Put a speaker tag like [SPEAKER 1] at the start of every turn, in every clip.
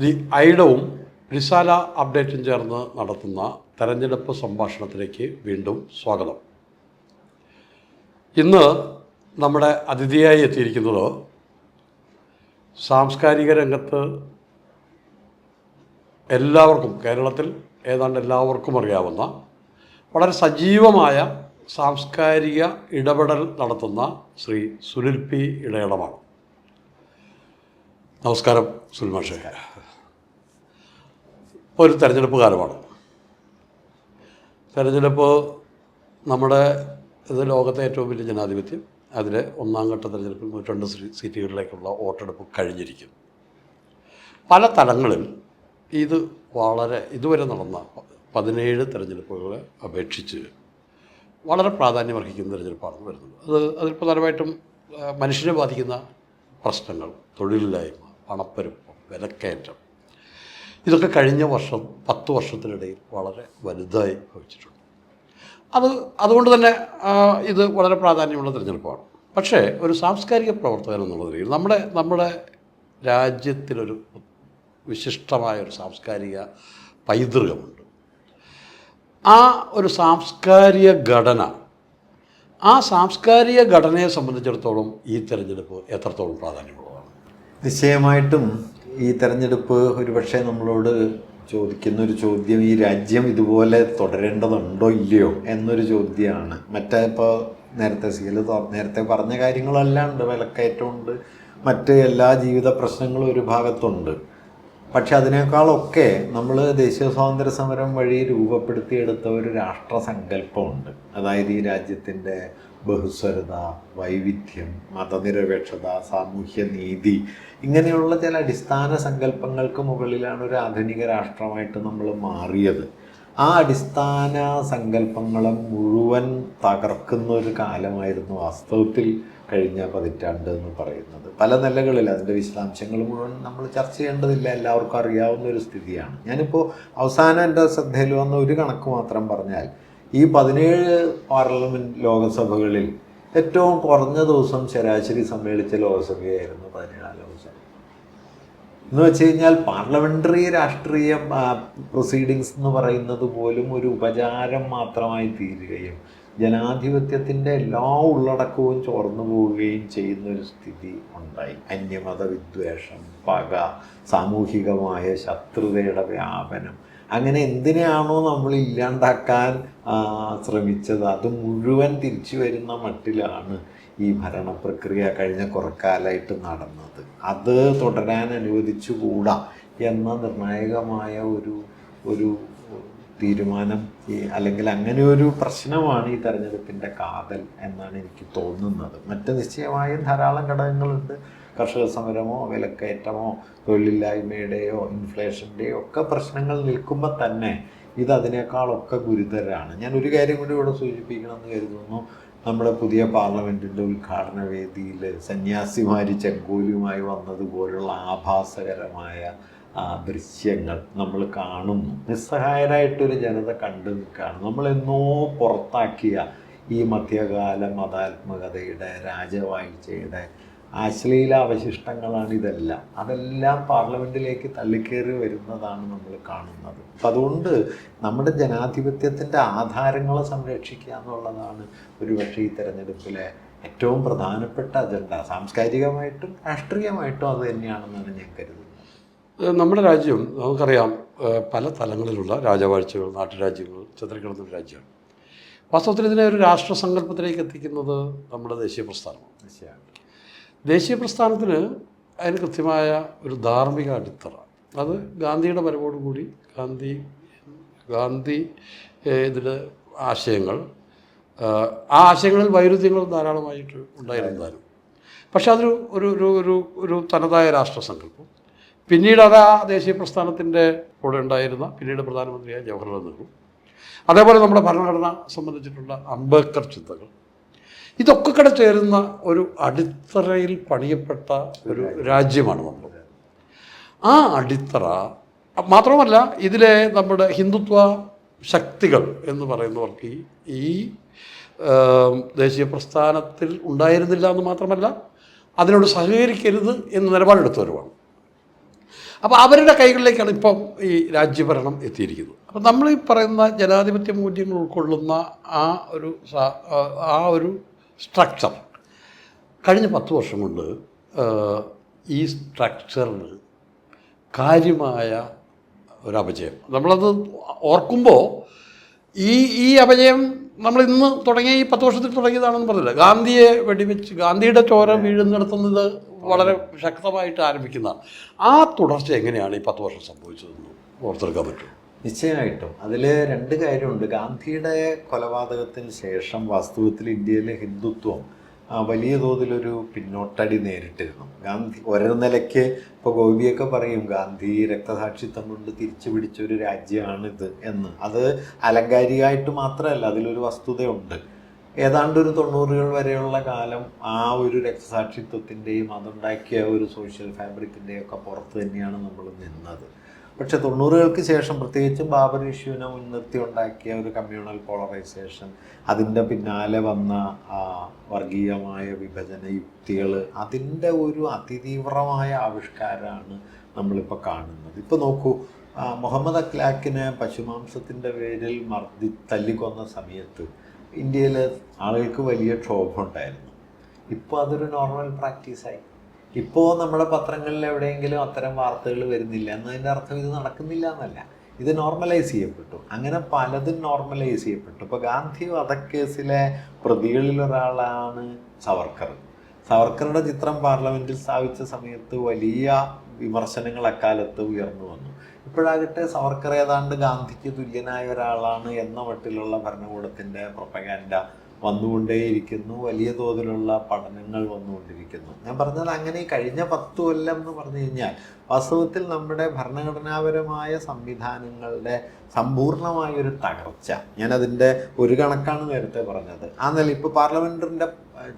[SPEAKER 1] The ഐഡവും റിസാല അപ്ഡേറ്റും ചേർന്ന് നടത്തുന്ന തെരഞ്ഞെടുപ്പ് സംഭാഷണത്തിലേക്ക് വീണ്ടും സ്വാഗതം. ഇന്ന് നമ്മുടെ അതിഥിയായി എത്തിയിരിക്കുന്നത് സാംസ്കാരിക രംഗത്ത് എല്ലാവർക്കും കേരളത്തിൽ ഏതാണ്ട് എല്ലാവർക്കും അറിയാവുന്ന വളരെ സജീവമായ സാംസ്കാരിക ഇടപെടൽ നടത്തുന്ന ശ്രീ സുനിൽ പി ഇടയടമാണ്. നമസ്കാരം സുനിൽ മാഷേ. ഇപ്പോൾ ഒരു തെരഞ്ഞെടുപ്പ് കാലമാണ്. തെരഞ്ഞെടുപ്പ് നമ്മുടെ ഇത് ലോകത്തെ ഏറ്റവും വലിയ ജനാധിപത്യം. അതിൽ ഒന്നാം ഘട്ട തെരഞ്ഞെടുപ്പിൽ നൂറ്റണ്ട് സീറ്റുകളിലേക്കുള്ള വോട്ടെടുപ്പ് കഴിഞ്ഞിരിക്കും. പല തലങ്ങളിൽ ഇത് വളരെ ഇതുവരെ നടന്ന പതിനേഴ് തെരഞ്ഞെടുപ്പുകളെ അപേക്ഷിച്ച് വളരെ പ്രാധാന്യം അർഹിക്കുന്ന തെരഞ്ഞെടുപ്പാണ് വരുന്നത്. അത് അതിൽ പ്രധാനമായിട്ടും മനുഷ്യനെ ബാധിക്കുന്ന പ്രശ്നങ്ങൾ തൊഴിലില്ലായ്മ പണപ്പെരുപ്പം വിലക്കയറ്റം ഇതൊക്കെ കഴിഞ്ഞ വർഷം പത്ത് വർഷത്തിനിടയിൽ വളരെ വലുതായി ഭവിച്ചിട്ടുണ്ട്. അത് അതുകൊണ്ട് തന്നെ ഇത് വളരെ പ്രാധാന്യമുള്ള തിരഞ്ഞെടുപ്പാണ്. പക്ഷേ ഒരു സാംസ്കാരിക പ്രവർത്തകൻ എന്നുള്ള നിലയിൽ നമ്മുടെ നമ്മുടെ രാജ്യത്തിലൊരു വിശിഷ്ടമായ ഒരു സാംസ്കാരിക പൈതൃകമുണ്ട്. ആ ഒരു സാംസ്കാരിക ഘടന ആ സാംസ്കാരിക ഘടനയെ സംബന്ധിച്ചിടത്തോളം ഈ തിരഞ്ഞെടുപ്പ് എത്രത്തോളം പ്രാധാന്യമുള്ളതാണ്?
[SPEAKER 2] നിശ്ചയമായിട്ടും ഈ തെരഞ്ഞെടുപ്പ് ഒരുപക്ഷെ നമ്മളോട് ചോദിക്കുന്ന ഒരു ചോദ്യം ഈ രാജ്യം ഇതുപോലെ തുടരേണ്ടതുണ്ടോ ഇല്ലയോ എന്നൊരു ചോദ്യമാണ്. മറ്റേ ഇപ്പോൾ നേരത്തെ സീൽ നേരത്തെ പറഞ്ഞ കാര്യങ്ങളെല്ലാം ഉണ്ട് വിലക്കയറ്റമുണ്ട്. മറ്റ് എല്ലാ ജീവിത പ്രശ്നങ്ങളും ഒരു ഭാഗത്തുണ്ട്. പക്ഷെ അതിനേക്കാളൊക്കെ നമ്മൾ ദേശീയ സ്വാതന്ത്ര്യ സമരം വഴി രൂപപ്പെടുത്തിയെടുത്ത ഒരു രാഷ്ട്രസങ്കല്പമുണ്ട്. അതായത് ഈ രാജ്യത്തിന്റെ ബഹുസ്വരത വൈവിധ്യം മതനിരപേക്ഷത സാമൂഹ്യ നീതി ഇങ്ങനെയുള്ള ചില അടിസ്ഥാന സങ്കല്പങ്ങൾക്ക് മുകളിലാണ് ഒരു ആധുനിക രാഷ്ട്രമായിട്ട് നമ്മൾ മാറിയത്. ആ അടിസ്ഥാന സങ്കല്പങ്ങളെ മുഴുവൻ തകർക്കുന്ന ഒരു കാലമായിരുന്നു വാസ്തവത്തിൽ കഴിഞ്ഞ പതിറ്റാണ്ട് എന്ന് പറയുന്നത്. പല നിലകളിൽ അതിന്റെ വിശദാംശങ്ങൾ മുഴുവൻ നമ്മൾ ചർച്ച ചെയ്യേണ്ടതില്ല. എല്ലാവർക്കും അറിയാവുന്ന ഒരു സ്ഥിതിയാണ്. ഞാനിപ്പോൾ അവസാനം എന്റെ ശ്രദ്ധയിൽ വന്ന ഒരു കണക്ക് മാത്രം പറഞ്ഞാൽ ഈ പതിനേഴ് പാർലമെന്റ് ലോകസഭകളിൽ ഏറ്റവും കുറഞ്ഞ ദിവസം ശരാശരി സമ്മേളിച്ച ലോകസഭയായിരുന്നു പതിനേഴാം ലോകസഭ. എന്ന് വെച്ച് കഴിഞ്ഞാൽ പാർലമെന്ററി രാഷ്ട്രീയ പ്രൊസീഡിങ്സ് എന്ന് പറയുന്നത് പോലും ഒരു ഉപചാരം മാത്രമായി തീരുകയും ജനാധിപത്യത്തിന്റെ എല്ലാ ഉള്ളടക്കവും ചോർന്നു പോവുകയും ചെയ്യുന്ന ഒരു സ്ഥിതി ഉണ്ടായി. അന്യമത വിദ്വേഷം പക സാമൂഹികമായ ശത്രുതയുടെ വ്യാപനം അങ്ങനെ എന്തിനെയാണോ നമ്മൾ ഇല്ലാണ്ടാക്കാൻ ശ്രമിച്ചത്? അത് മുഴുവൻ തിരിച്ചു വരുന്ന മട്ടിലാണ് ഈ ഭരണപ്രക്രിയ കഴിഞ്ഞ കുറക്കാലമായിട്ട് നടന്നത്. അത് തുടരാൻ അനുവദിച്ചുകൂടാ എന്ന നിർണായകമായ ഒരു ഒരു തീരുമാനം അല്ലെങ്കിൽ അങ്ങനെ ഒരു പ്രശ്നമാണ് ഈ തെരഞ്ഞെടുപ്പിന്റെ കാതൽ എന്നാണ് എനിക്ക് തോന്നുന്നത്. മറ്റ് നിശ്ചയമായും ധാരാളം ഘടകങ്ങളുണ്ട്. കർഷക സമരമോ വിലക്കയറ്റമോ തൊഴിലില്ലായ്മയുടെയോ ഇൻഫ്ലേഷന്റെയോ ഒക്കെ പ്രശ്നങ്ങൾ നിൽക്കുമ്പോൾ തന്നെ ഇത് അതിനേക്കാളൊക്കെ ഗുരുതരമാണ് ഞാൻ ഒരു കാര്യം കൂടി ഇവിടെ സൂചിപ്പിക്കണമെന്ന് കരുതുന്നു. നമ്മുടെ പുതിയ പാർലമെന്റിന്റെ ഉദ്ഘാടന വേദിയിൽ സന്യാസിമാർ ചെങ്കോലുമായി വന്നതുപോലുള്ള ആഭാസകരമായ ദൃശ്യങ്ങൾ നമ്മൾ കാണുന്നു. നിസ്സഹായരായിട്ടൊരു ജനത കണ്ടു നിൽക്കുകയാണ്. നമ്മളെന്നോ പുറത്താക്കിയ ഈ മധ്യകാല മതാത്മകതയുടെ രാജവാഴ്ചയുടെ അശ്ലീല അവശിഷ്ടങ്ങളാണ് ഇതെല്ലാം. അതെല്ലാം പാർലമെന്റിലേക്ക് തള്ളിക്കേറി വരുന്നതാണ് നമ്മൾ കാണുന്നത്. അപ്പം അതുകൊണ്ട് നമ്മുടെ ജനാധിപത്യത്തിന്റെ ആധാരങ്ങളെ സംരക്ഷിക്കുക എന്നുള്ളതാണ് ഒരുപക്ഷെ ഈ തെരഞ്ഞെടുപ്പിലെ ഏറ്റവും പ്രധാനപ്പെട്ട അജണ്ട. സാംസ്കാരികമായിട്ടും രാഷ്ട്രീയമായിട്ടും അത് തന്നെയാണെന്നാണ് ഞാൻ കരുതുന്നത്.
[SPEAKER 1] നമ്മുടെ രാജ്യം നമുക്കറിയാം പല തലങ്ങളിലുള്ള രാജവാഴ്ചകൾ നാട്ടുരാജ്യങ്ങൾ ചിത്രീകരണത്തിന്റെ രാജ്യമാണ്. വാസ്തവത്തിൽ ഇതിനെ ഒരു രാഷ്ട്രസങ്കല്പത്തിലേക്ക് എത്തിക്കുന്നത് നമ്മുടെ ദേശീയ പ്രസ്ഥാനമാണ്. ദേശീയ പ്രസ്ഥാനത്തിന് അതിന് കൃത്യമായ ഒരു ധാർമ്മിക അടിത്തറ. അത് ഗാന്ധിയുടെ വരവോടുകൂടി ഗാന്ധി ഗാന്ധി ഇതിൽ ആശയങ്ങൾ ആ ആശയങ്ങളിൽ വൈരുദ്ധ്യങ്ങൾ ധാരാളമായിട്ട് ഉണ്ടായിരുന്നാലും. പക്ഷേ അതൊരു ഒരു ഒരു ഒരു ഒരു തനതായ രാഷ്ട്രസങ്കല്പം. പിന്നീട് അത് ആ ദേശീയ പ്രസ്ഥാനത്തിന്റെ കൂടെ ഉണ്ടായിരുന്ന പിന്നീട് പ്രധാനമന്ത്രിയായ ജവഹർലാൽ നെഹ്റു. അതേപോലെ നമ്മുടെ ഭരണഘടന സംബന്ധിച്ചിട്ടുള്ള അംബേദ്കർ ചിന്തകൾ. ഇതൊക്കെ കൂടെ ചേരുന്ന ഒരു അടിത്തറയിൽ പണിയപ്പെട്ട ഒരു രാജ്യമാണ് നമ്മൾ. ആ അടിത്തറ മാത്രമല്ല ഇതിലെ നമ്മുടെ ഹിന്ദുത്വ ശക്തികൾ എന്ന് പറയുന്നവർക്ക് ഈ ദേശീയ പ്രസ്ഥാനത്തിൽ ഉണ്ടായിരുന്നില്ല എന്ന് മാത്രമല്ല അതിനോട് സഹകരിക്കരുത് എന്ന് നിലപാടെടുത്തവരുമാണ്. അപ്പോൾ അവരുടെ കൈകളിലേക്കാണ് ഇപ്പം ഈ രാജ്യഭരണം എത്തിയിരിക്കുന്നത്. അപ്പം നമ്മൾ ഈ പറയുന്ന ജനാധിപത്യ മൂല്യങ്ങൾ ഉൾക്കൊള്ളുന്ന ആ ഒരു ആ ഒരു സ്ട്രക്ചർ കഴിഞ്ഞ പത്ത് വർഷം കൊണ്ട് ഈ സ്ട്രക്ചറിന് കാര്യമായ ഒരു അപജയം. നമ്മളത് ഓർക്കുമ്പോൾ ഈ ഈ അപജയം നമ്മൾ ഇന്ന് തുടങ്ങിയ ഈ പത്ത് വർഷത്തിൽ തുടങ്ങിയതാണെന്ന് പറഞ്ഞില്ല. ഗാന്ധിയെ വെടിവെച്ച് ഗാന്ധിയുടെ ചോര വീഴുന്നിടത്തുന്നത് വളരെ ശക്തമായിട്ട് ആരംഭിക്കുന്നതാണ് ആ തുടർച്ച എങ്ങനെയാണ് ഈ പത്ത് വർഷം സംഭവിച്ചതെന്ന് ഓർത്തെടുക്കാൻ പറ്റും
[SPEAKER 2] നിശ്ചയമായിട്ടും. അതിൽ രണ്ട് കാര്യമുണ്ട്. ഗാന്ധിയുടെ കൊലപാതകത്തിന് ശേഷം വാസ്തവത്തിൽ ഇന്ത്യയിലെ ഹിന്ദുത്വം വലിയ തോതിലൊരു പിന്നോട്ടടി നേരിട്ടിരുന്നു. ഗാന്ധി ഒരേ നിലയ്ക്ക് ഇപ്പോൾ ഗോപിയൊക്കെ പറയും ഗാന്ധി രക്തസാക്ഷിത്വം കൊണ്ട് തിരിച്ചു പിടിച്ചൊരു രാജ്യമാണിത് എന്ന്. അത് അലങ്കാരികമായിട്ട് മാത്രമല്ല അതിലൊരു വസ്തുതയുണ്ട്. ഏതാണ്ട് ഒരു തൊണ്ണൂറുകൾ വരെയുള്ള കാലം ആ ഒരു രക്തസാക്ഷിത്വത്തിന്റെയും അതുണ്ടാക്കിയ ഒരു സോഷ്യൽ ഫാബ്രിക്കിന്റെയും ഒക്കെ പുറത്ത് തന്നെയാണ് നമ്മൾ നിന്നത്. പക്ഷെ തൊണ്ണൂറുകൾക്ക് ശേഷം പ്രത്യേകിച്ച് ബാബർ ഇഷ്യൂവിനെ മുൻനിർത്തി ഉണ്ടാക്കിയ ഒരു കമ്മ്യൂണൽ പോളറൈസേഷൻ അതിന്റെ പിന്നാലെ വന്ന ആ വർഗീയമായ വിഭജന യുക്തികൾ അതിന്റെ ഒരു അതിതീവ്രമായ ആവിഷ്കാരമാണ് നമ്മളിപ്പോൾ കാണുന്നത്. ഇപ്പോൾ നോക്കൂ മുഹമ്മദ് അഖ്ലാഖിനെ പശുമാംസത്തിന്റെ പേരിൽ മർദ്ദി തല്ലിക്കൊന്ന സമയത്ത് ഇന്ത്യയിൽ ആളുകൾക്ക് വലിയ ക്ഷോഭം ഉണ്ടായിരുന്നു. ഇപ്പോൾ അതൊരു നോർമൽ പ്രാക്ടീസായി ഇപ്പോൾ നമ്മുടെ പത്രങ്ങളിൽ എവിടെയെങ്കിലും അത്തരം വാർത്തകൾ വരുന്നില്ല എന്നതിന്റെ അർത്ഥം ഇത് നടക്കുന്നില്ല എന്നല്ല. ഇത് നോർമലൈസ് ചെയ്യപ്പെട്ടു. അങ്ങനെ പലതും നോർമലൈസ് ചെയ്യപ്പെട്ടു. ഇപ്പോൾ ഗാന്ധി വധക്കേസിലെ പ്രതികളിൽ ഒരാളാണ് സവർക്കർ. സവർക്കറുടെ ചിത്രം പാർലമെന്റിൽ സ്ഥാപിച്ച സമയത്ത് വലിയ വിമർശനങ്ങൾ അക്കാലത്ത് ഉയർന്നു വന്നു. ഇപ്പോഴാകട്ടെ സവർക്കർ ഏതാണ്ട് ഗാന്ധിക്ക് തുല്യനായ ഒരാളാണ് എന്ന മട്ടിലുള്ള ഭരണകൂടത്തിന്റെ പ്രൊപ്പഗാൻഡ വന്നുകൊണ്ടേയിരിക്കുന്നു. വലിയ തോതിലുള്ള പഠനങ്ങൾ വന്നുകൊണ്ടിരിക്കുന്നു. ഞാൻ പറഞ്ഞത് അങ്ങനെ കഴിഞ്ഞ പത്ത് കൊല്ലം എന്ന് പറഞ്ഞു കഴിഞ്ഞാൽ വാസ്തവത്തിൽ നമ്മുടെ ഭരണഘടനാപരമായ സംവിധാനങ്ങളുടെ സമ്പൂർണമായ ഒരു തകർച്ച. ഞാനതിന്റെ ഒരു കണക്കാണ് നേരത്തെ പറഞ്ഞത്. ആ നില ഇപ്പോൾ പാർലമെന്റിന്റെ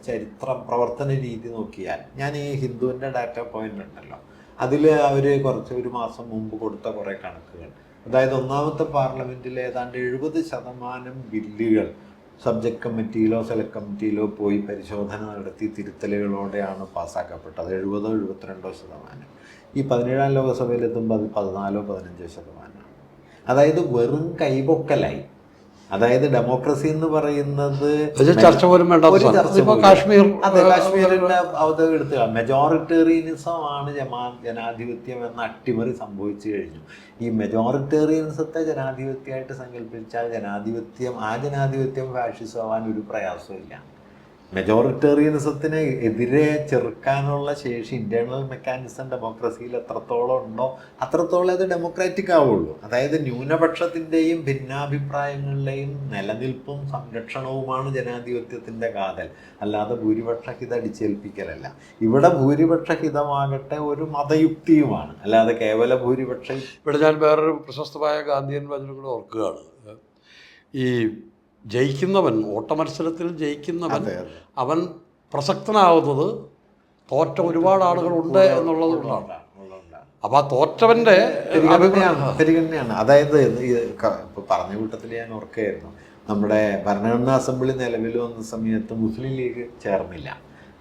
[SPEAKER 2] ചരിത്രം പ്രവർത്തന രീതി നോക്കിയാൽ ഞാൻ ഈ ഹിന്ദുവിന്റെ ഡാറ്റ പോയിന്റ് ഉണ്ടല്ലോ. അതിൽ അവർ കുറച്ച് ഒരു മാസം മുമ്പ് കൊടുത്ത കുറേ കണക്കുകൾ. അതായത് ഒന്നാമത്തെ പാർലമെന്റിൽ ഏതാണ്ട് എഴുപത് ശതമാനം ബില്ലുകൾ സബ്ജക്ട് കമ്മിറ്റിയിലോ സെലക്ട് കമ്മിറ്റിയിലോ പോയി പരിശോധന നടത്തി തിരുത്തലുകളോടെയാണ് പാസ്സാക്കപ്പെട്ടത്. എഴുപതോ എഴുപത്തിരണ്ടോ ശതമാനം. ഈ പതിനേഴാം ലോകസഭയിലെത്തുമ്പോൾ അത് പതിനാലോ പതിനഞ്ചോ ശതമാനമാണ്. അതായത് വെറും കൈപൊക്കലായി. അതായത് ഡെമോക്രസി എന്ന് പറയുന്നത്
[SPEAKER 1] അത് ചർച്ച പോലും വേണ്ട
[SPEAKER 2] ഒരു ചർച്ച
[SPEAKER 1] കാശ്മീർ
[SPEAKER 2] അതെ കാശ്മീരിന്റെ അവതം എടുത്തുക മെജോറിറ്റേറിയനിസം ആണ് ജമാ ജനാധിപത്യം എന്ന അട്ടിമറി സംഭവിച്ചു കഴിഞ്ഞു. ഈ മെജോറിറ്റേറിയനിസത്തെ ജനാധിപത്യമായിട്ട് സങ്കല്പിച്ചാൽ ജനാധിപത്യം ആ ജനാധിപത്യം ഫാഷിസം ആവാൻ ഒരു പ്രയാസമില്ല മെജോറിറ്റേറിയനിസത്തിന് എതിരെ ചെറുക്കാനുള്ള ശേഷി ഇന്റേണൽ മെക്കാനിസം ഡെമോക്രസിയിൽ എത്രത്തോളം ഉണ്ടോ അത്രത്തോളം അത് ഡെമോക്രാറ്റിക് ആവുള്ളൂ. അതായത് ന്യൂനപക്ഷത്തിന്റെയും ഭിന്നാഭിപ്രായങ്ങളുടെയും നിലനിൽപ്പും സംരക്ഷണവുമാണ് ജനാധിപത്യത്തിന്റെ കാതൽ. അല്ലാതെ ഭൂരിപക്ഷ ഹിത അടിച്ചേൽപ്പിക്കലല്ല ഇവിടെ ഭൂരിപക്ഷ ഹിതമാകട്ടെ ഒരു മതയുക്തിയുമാണ്. അല്ലാതെ കേവല ഭൂരിപക്ഷ
[SPEAKER 1] ഇവിടെ ഞാൻ വേറൊരു പ്രശസ്തമായ ഗാന്ധിയൻ വചനങ്ങൾ ഓർക്കുകയാണ്. ഈ ജയിക്കുന്നവൻ ഓട്ടമത്സരത്തിൽ ജയിക്കുന്നവൻ. അവൻ പ്രസക്തനാവുന്നത് തോറ്റ ഒരുപാട് ആളുകളുണ്ട് എന്നുള്ളത് കൊണ്ടാണ്. അപ്പോൾ ആ തോറ്റവന്റെ
[SPEAKER 2] പരിഗണനയാണ് അതായത് പറഞ്ഞ കൂട്ടത്തിൽ ഞാൻ ഓർക്കുകയായിരുന്നു നമ്മുടെ ഭരണഘടനാ അസംബ്ലി നിലവിൽ വന്ന സമയത്ത് മുസ്ലിം ലീഗ് ചേർന്നില്ല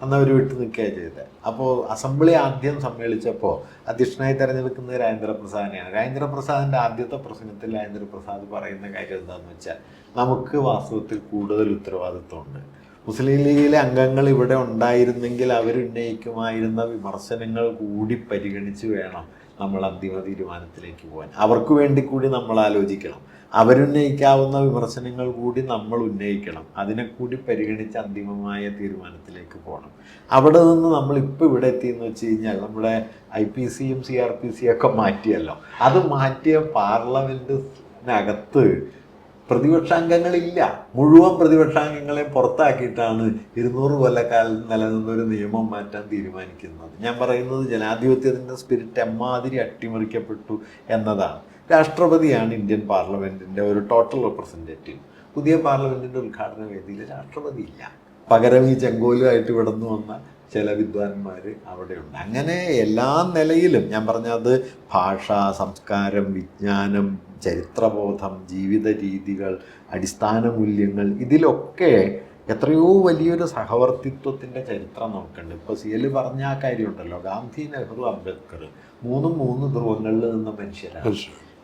[SPEAKER 2] അന്ന് അവർ വിട്ടു നിൽക്കുകയാണ് ചെയ്തത് അപ്പോൾ അസംബ്ലി ആദ്യം സമ്മേളിച്ചപ്പോൾ അധ്യക്ഷനായി തെരഞ്ഞെടുക്കുന്നത് രാജേന്ദ്രപ്രസാദിനെയാണ്. രാജേന്ദ്രപ്രസാദിന്റെ ആദ്യത്തെ പ്രസംഗത്തിൽ രാജേന്ദ്രപ്രസാദ് പറയുന്ന കാര്യം എന്താണെന്ന് വെച്ചാൽ നമുക്ക് വാസ്തവത്തിൽ കൂടുതൽ ഉത്തരവാദിത്വമുണ്ട്. മുസ്ലിം ലീഗിലെ അംഗങ്ങൾ ഇവിടെ ഉണ്ടായിരുന്നെങ്കിൽ അവരുന്നയിക്കുമായിരുന്ന വിമർശനങ്ങൾ കൂടി പരിഗണിച്ച് വേണം നമ്മൾ അന്തിമ തീരുമാനത്തിലേക്ക് പോകാൻ. അവർക്ക് വേണ്ടി കൂടി നമ്മൾ ആലോചിക്കണം. അവരുന്നയിക്കാവുന്ന വിമർശനങ്ങൾ കൂടി നമ്മൾ ഉന്നയിക്കണം. അതിനെ കൂടി പരിഗണിച്ച് അന്തിമമായ തീരുമാനത്തിലേക്ക് പോകണം. അവിടെ നിന്ന് നമ്മൾ ഇപ്പോൾ ഇവിടെ എത്തിയെന്ന് വെച്ച് കഴിഞ്ഞാൽ നമ്മുടെ ഐ പി സിയും സി ആർ പി സിയും ഒക്കെ മാറ്റിയല്ലോ. അത് മാറ്റിയ പാർലമെന്റിനകത്ത് പ്രതിപക്ഷാംഗങ്ങളില്ല. മുഴുവൻ പ്രതിപക്ഷാംഗങ്ങളെ പുറത്താക്കിയിട്ടാണ് ഇരുന്നൂറ് കൊല്ലക്കാലം നിലനിന്ന ഒരു നിയമം മാറ്റാൻ തീരുമാനിക്കുന്നത്. ഞാൻ പറയുന്നത് ജനാധിപത്യത്തിന്റെ സ്പിരിറ്റ് എമ്മാതിരി അട്ടിമറിക്കപ്പെട്ടു എന്നതാണ്. രാഷ്ട്രപതിയാണ് ഇന്ത്യൻ പാർലമെന്റിന്റെ ഒരു ടോട്ടൽ റെപ്രസെന്റേറ്റീവ് പുതിയ പാർലമെന്റിന്റെ ഉദ്ഘാടന വേദിയിൽ രാഷ്ട്രപതി ഇല്ല പകരം ഈ ചെങ്കോലുമായിട്ട് ഇവിടെ നിന്ന് വന്ന ചില വിദ്വാൻമാർ അവിടെയുണ്ട്. അങ്ങനെ എല്ലാ നിലയിലും ഞാൻ പറഞ്ഞത് ഭാഷ സംസ്കാരം വിജ്ഞാനം ചരിത്രബോധം ജീവിത രീതികൾ അടിസ്ഥാന മൂല്യങ്ങൾ ഇതിലൊക്കെ എത്രയോ വലിയൊരു സഹവർത്തിത്വത്തിന്റെ ചരിത്രം നമുക്കുണ്ട്. ഇപ്പോൾ സി എൽ പറഞ്ഞ ആ കാര്യമുണ്ടല്ലോ. ഗാന്ധി നെഹ്റു അംബേദ്കർ മൂന്നും മൂന്ന് ധ്രുവങ്ങളിൽ നിന്ന മനുഷ്യരാണ്.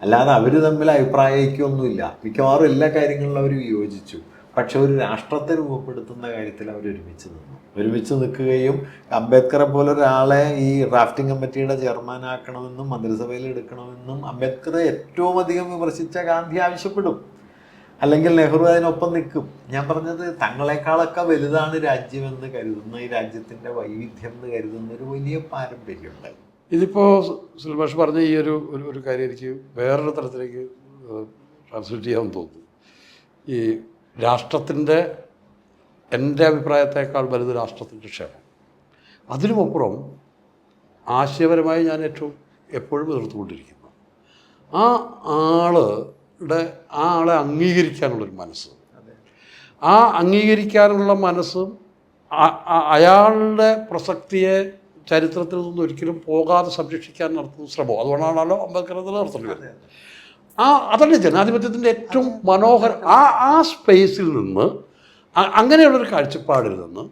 [SPEAKER 2] അല്ലാതെ അവർ തമ്മിൽ അഭിപ്രായ ഐക്യമൊന്നുമില്ല മിക്കവാറും എല്ലാ കാര്യങ്ങളിലും അവർ വിയോജിച്ചു. പക്ഷെ ഒരു രാഷ്ട്രത്തെ രൂപപ്പെടുത്തുന്ന കാര്യത്തിൽ അവർ ഒരുമിച്ച് നിന്നു. ഒരുമിച്ച് നിൽക്കുകയും അംബേദ്കറെ പോലെ ഒരാളെ ഈ ഡ്രാഫ്റ്റിംഗ് കമ്മിറ്റിയുടെ ചെയർമാനാക്കണമെന്നും മന്ത്രിസഭയിൽ എടുക്കണമെന്നും അംബേദ്കറെ ഏറ്റവും അധികം വിമർശിച്ച ഗാന്ധി ആവശ്യപ്പെടും. അല്ലെങ്കിൽ നെഹ്റു അതിനൊപ്പം നിൽക്കും. ഞാൻ പറഞ്ഞത് തങ്ങളെക്കാളൊക്കെ വലുതാണ് രാജ്യമെന്ന് കരുതുന്ന ഈ രാജ്യത്തിന്റെ വൈവിധ്യം എന്ന് കരുതുന്ന ഒരു വലിയ പാരമ്പര്യമുണ്ട്.
[SPEAKER 1] ഇതിപ്പോൾ സുൽഭാഷ് പറഞ്ഞ ഈ ഒരു ഒരു ഒരു കാര്യം എനിക്ക് വേറൊരു തരത്തിലേക്ക് ട്രാൻസ്ലേറ്റ് ചെയ്യാമെന്ന് തോന്നുന്നു. ഈ രാഷ്ട്രത്തിന്റെ എന്റെ അഭിപ്രായത്തേക്കാൾ വലുത് രാഷ്ട്രത്തിന്റെ ക്ഷേമം. അതിനുമപ്പുറം ആശയപരമായി ഞാൻ ഏറ്റവും എപ്പോഴും എതിർത്തുകൊണ്ടിരിക്കുന്നു. ആ ആളുടെ ആ ആളെ അംഗീകരിക്കാനുള്ളൊരു മനസ്സ്. ആ അംഗീകരിക്കാനുള്ള മനസ്സും അയാളുടെ പ്രസക്തിയെ ചരിത്രത്തിൽ നിന്ന് ഒരിക്കലും പോകാതെ സംരക്ഷിക്കാൻ നടത്തുന്ന ശ്രമം. അതുകൊണ്ടാണല്ലോ അംബേദ്കർ അത് നടത്തേണ്ടി വരുന്നത് ആ അതല്ലേ ജനാധിപത്യത്തിന്റെ ഏറ്റവും മനോഹര ആ ആ സ്പേസിൽ നിന്ന് അങ്ങനെയുള്ളൊരു കാഴ്ചപ്പാടിൽ നിന്ന്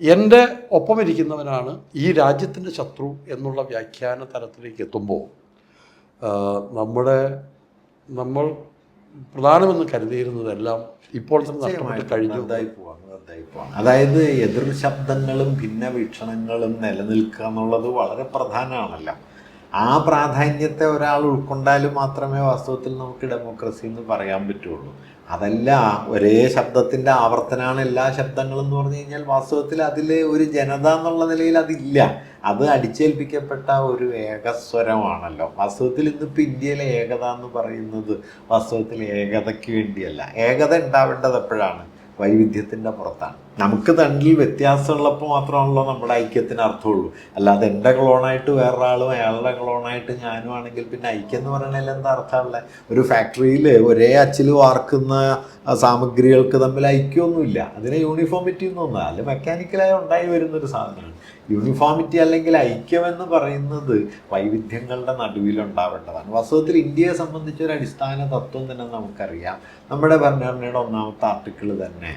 [SPEAKER 1] എന്റെ ഒപ്പം ഇരിക്കുന്നവനാണ് ഈ രാജ്യത്തിന്റെ ശത്രു എന്നുള്ള വ്യാഖ്യാന തലത്തിലേക്ക് എത്തുമ്പോൾ നമ്മുടെ നമ്മൾ പ്രധാനമെന്ന് കരുതിയിരുന്നതെല്ലാം ഇപ്പോൾ തന്നെ നഷ്ടപ്പെട്ട് കഴിഞ്ഞു.
[SPEAKER 2] അതായത് എതിർ ശബ്ദങ്ങളും ഭിന്ന വീക്ഷണങ്ങളും നിലനിൽക്കുക എന്നുള്ളത് വളരെ പ്രധാനമാണല്ലോ. ആ പ്രാധാന്യത്തെ ഒരാൾ ഉൾക്കൊണ്ടാൽ മാത്രമേ വാസ്തവത്തിൽ നമുക്ക് ഡെമോക്രസി എന്ന് പറയാൻ പറ്റുള്ളൂ. അതല്ല ഒരേ ശബ്ദത്തിന്റെ ആവർത്തനമാണ് എല്ലാ ശബ്ദങ്ങളും എന്ന് പറഞ്ഞു കഴിഞ്ഞാൽ വാസ്തവത്തിൽ അതിൽ ഒരു ജനത എന്നുള്ള നിലയിൽ അതില്ല. അത് അടിച്ചേൽപ്പിക്കപ്പെട്ട ഒരു ഏകസ്വരമാണല്ലോ. വാസ്തവത്തിൽ ഇന്നിപ്പോൾ ഇന്ത്യയിലെ ഏകത എന്ന് പറയുന്നത് വാസ്തവത്തിൽ ഏകതയ്ക്ക് വേണ്ടിയല്ല. ഏകത ഉണ്ടാവേണ്ടത് എപ്പോഴാണ്? വൈവിധ്യത്തിന്റെ പുറത്താണ്. നമുക്ക് തണ്ടിൽ വ്യത്യാസമുള്ളപ്പോൾ മാത്രമാണല്ലോ നമ്മുടെ ഐക്യത്തിന് അർത്ഥമുള്ളൂ. അല്ലാതെ എന്റെ ക്ലോണായിട്ട് വേറൊരാളും അയാളുടെ ക്ലോണായിട്ട് ഞാനും ആണെങ്കിൽ പിന്നെ ഐക്യം എന്ന് പറയണതിൽ എന്താ അർത്ഥമുള്ള? ഒരു ഫാക്ടറിയിൽ ഒരേ അച്ചിൽ വാർക്കുന്ന സാമഗ്രികൾക്ക് തമ്മിൽ ഐക്യമൊന്നുമില്ല. അതിന് യൂണിഫോമിറ്റി എന്നൊന്നും അല്ല മെക്കാനിക്കലായി ഉണ്ടായി വരുന്നൊരു സാധനമാണ്. യൂണിഫോമിറ്റി അല്ലെങ്കിൽ ഐക്യം എന്ന് പറയുന്നത് വൈവിധ്യങ്ങളുടെ നടുവിലുണ്ടാവേണ്ടതാണ്. വാസ്തവത്തിൽ ഇന്ത്യയെ സംബന്ധിച്ച ഒരു അടിസ്ഥാന തത്വം തന്നെ നമുക്കറിയാം. നമ്മുടെ ഭരണഘടനയുടെ ഒന്നാമത്തെ ആർട്ടിക്കിൾ തന്നെ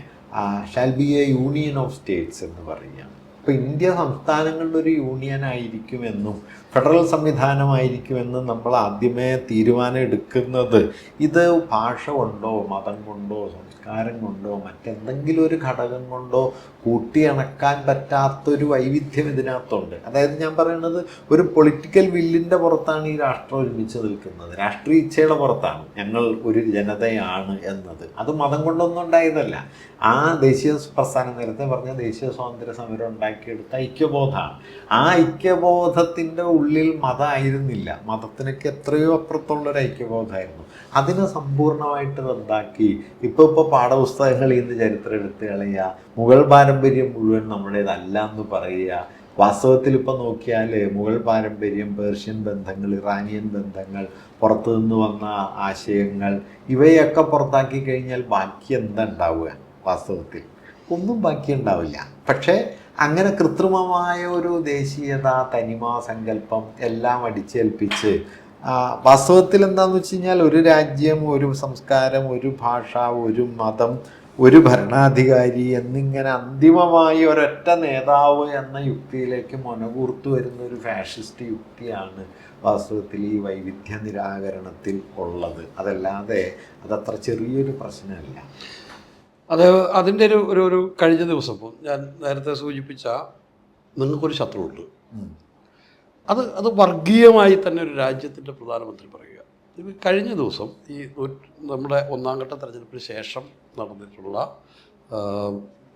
[SPEAKER 2] shall be a union of states എന്ന് പറയുക അപ്പോൾ ഇന്ത്യ സംസ്ഥാനങ്ങളുടെ ഒരു യൂണിയൻ ആയിരിക്കുമെന്നും ഫെഡറൽ സംവിധാനമായിരിക്കുമെന്ന് നമ്മൾ ആദ്യമേ തീരുമാനം എടുക്കുന്നത് ഇത് ഭാഷ കൊണ്ടോ മതം കൊണ്ടോ സംസ്കാരം കൊണ്ടോ മറ്റെന്തെങ്കിലും ഒരു ഘടകം കൊണ്ടോ കൂട്ടിയിണക്കാൻ പറ്റാത്തൊരു വൈവിധ്യം ഇതിനകത്തുണ്ട്. അതായത് ഞാൻ പറയുന്നത് ഒരു പൊളിറ്റിക്കൽ വില്ലിന്റെ പുറത്താണ് ഈ രാഷ്ട്രം ഒരുമിച്ച് നിൽക്കുന്നത്. രാഷ്ട്രീയ ഇച്ഛയുടെ പുറത്താണ് ഞങ്ങൾ ഒരു ജനതയാണ് എന്നത്. അത് മതം കൊണ്ടൊന്നും ഉണ്ടായതല്ല. ആ ദേശീയ പ്രസ്ഥാനം നേരത്തെ പറഞ്ഞ ദേശീയ സ്വാതന്ത്ര്യ സമരം ഉണ്ടാക്കിയെടുത്ത ഐക്യബോധമാണ്. ആ ഐക്യബോധത്തിന്റെ ഉള്ളിൽ മതമായിരുന്നില്ല മതത്തിനൊക്കെ എത്രയോ അപ്പുറത്തുള്ള ഒരു ഐക്യബോധമായിരുന്നു. അതിനെ സമ്പൂർണമായിട്ട് റദ്ദാക്കി. ഇപ്പോൾ ഇപ്പോൾ പാഠപുസ്തകങ്ങളിൽ നിന്ന് ചരിത്രം എടുത്ത് കളയുക. മുഗൾ പാരമ്പര്യം മുഴുവൻ നമ്മുടേതല്ല എന്ന് പറയുക. വാസ്തവത്തിൽ ഇപ്പോൾ നോക്കിയാൽ മുഗൾ പാരമ്പര്യം പേർഷ്യൻ ബന്ധങ്ങൾ ഇറാനിയൻ ബന്ധങ്ങൾ പുറത്തു നിന്ന് വന്ന ആശയങ്ങൾ ഇവയൊക്കെ പുറത്താക്കി കഴിഞ്ഞാൽ ബാക്കി എന്താ ഉണ്ടാവുക? വാസ്തവത്തിൽ ഒന്നും ബാക്കി ഉണ്ടാവില്ല. പക്ഷേ അങ്ങനെ കൃത്രിമമായ ഒരു ദേശീയത തനിമാ സങ്കല്പം എല്ലാം അടിച്ചേൽപ്പിച്ച് വാസ്തവത്തിൽ എന്താണെന്ന് വെച്ച് കഴിഞ്ഞാൽ ഒരു രാജ്യം ഒരു സംസ്കാരം ഒരു ഭാഷ ഒരു മതം ഒരു ഭരണാധികാരി എന്നിങ്ങനെ അന്തിമമായി ഒരൊറ്റ നേതാവ് എന്ന യുക്തിയിലേക്ക് മുനകൂർത്തു വരുന്ന ഒരു ഫാഷിസ്റ്റ് യുക്തിയാണ് വാസ്തവത്തിൽ ഈ വൈവിധ്യ നിരാകരണത്തിൽ ഉള്ളത്. അതല്ലാതെ അതത്ര ചെറിയൊരു പ്രശ്നമല്ല.
[SPEAKER 1] അത് അതിന്റെ ഒരു ഒരു ഒരു കഴിഞ്ഞ ദിവസം ഇപ്പോൾ ഞാൻ നേരത്തെ സൂചിപ്പിച്ച നിങ്ങൾക്കൊരു ശത്രുവുണ്ട്. അത് അത് വർഗീയമായി തന്നെ ഒരു രാജ്യത്തിന്റെ പ്രധാനമന്ത്രി പറയുക. ഇത് കഴിഞ്ഞ ദിവസം ഈ നമ്മുടെ ഒന്നാം ഘട്ട തെരഞ്ഞെടുപ്പിന് ശേഷം നടന്നിട്ടുള്ള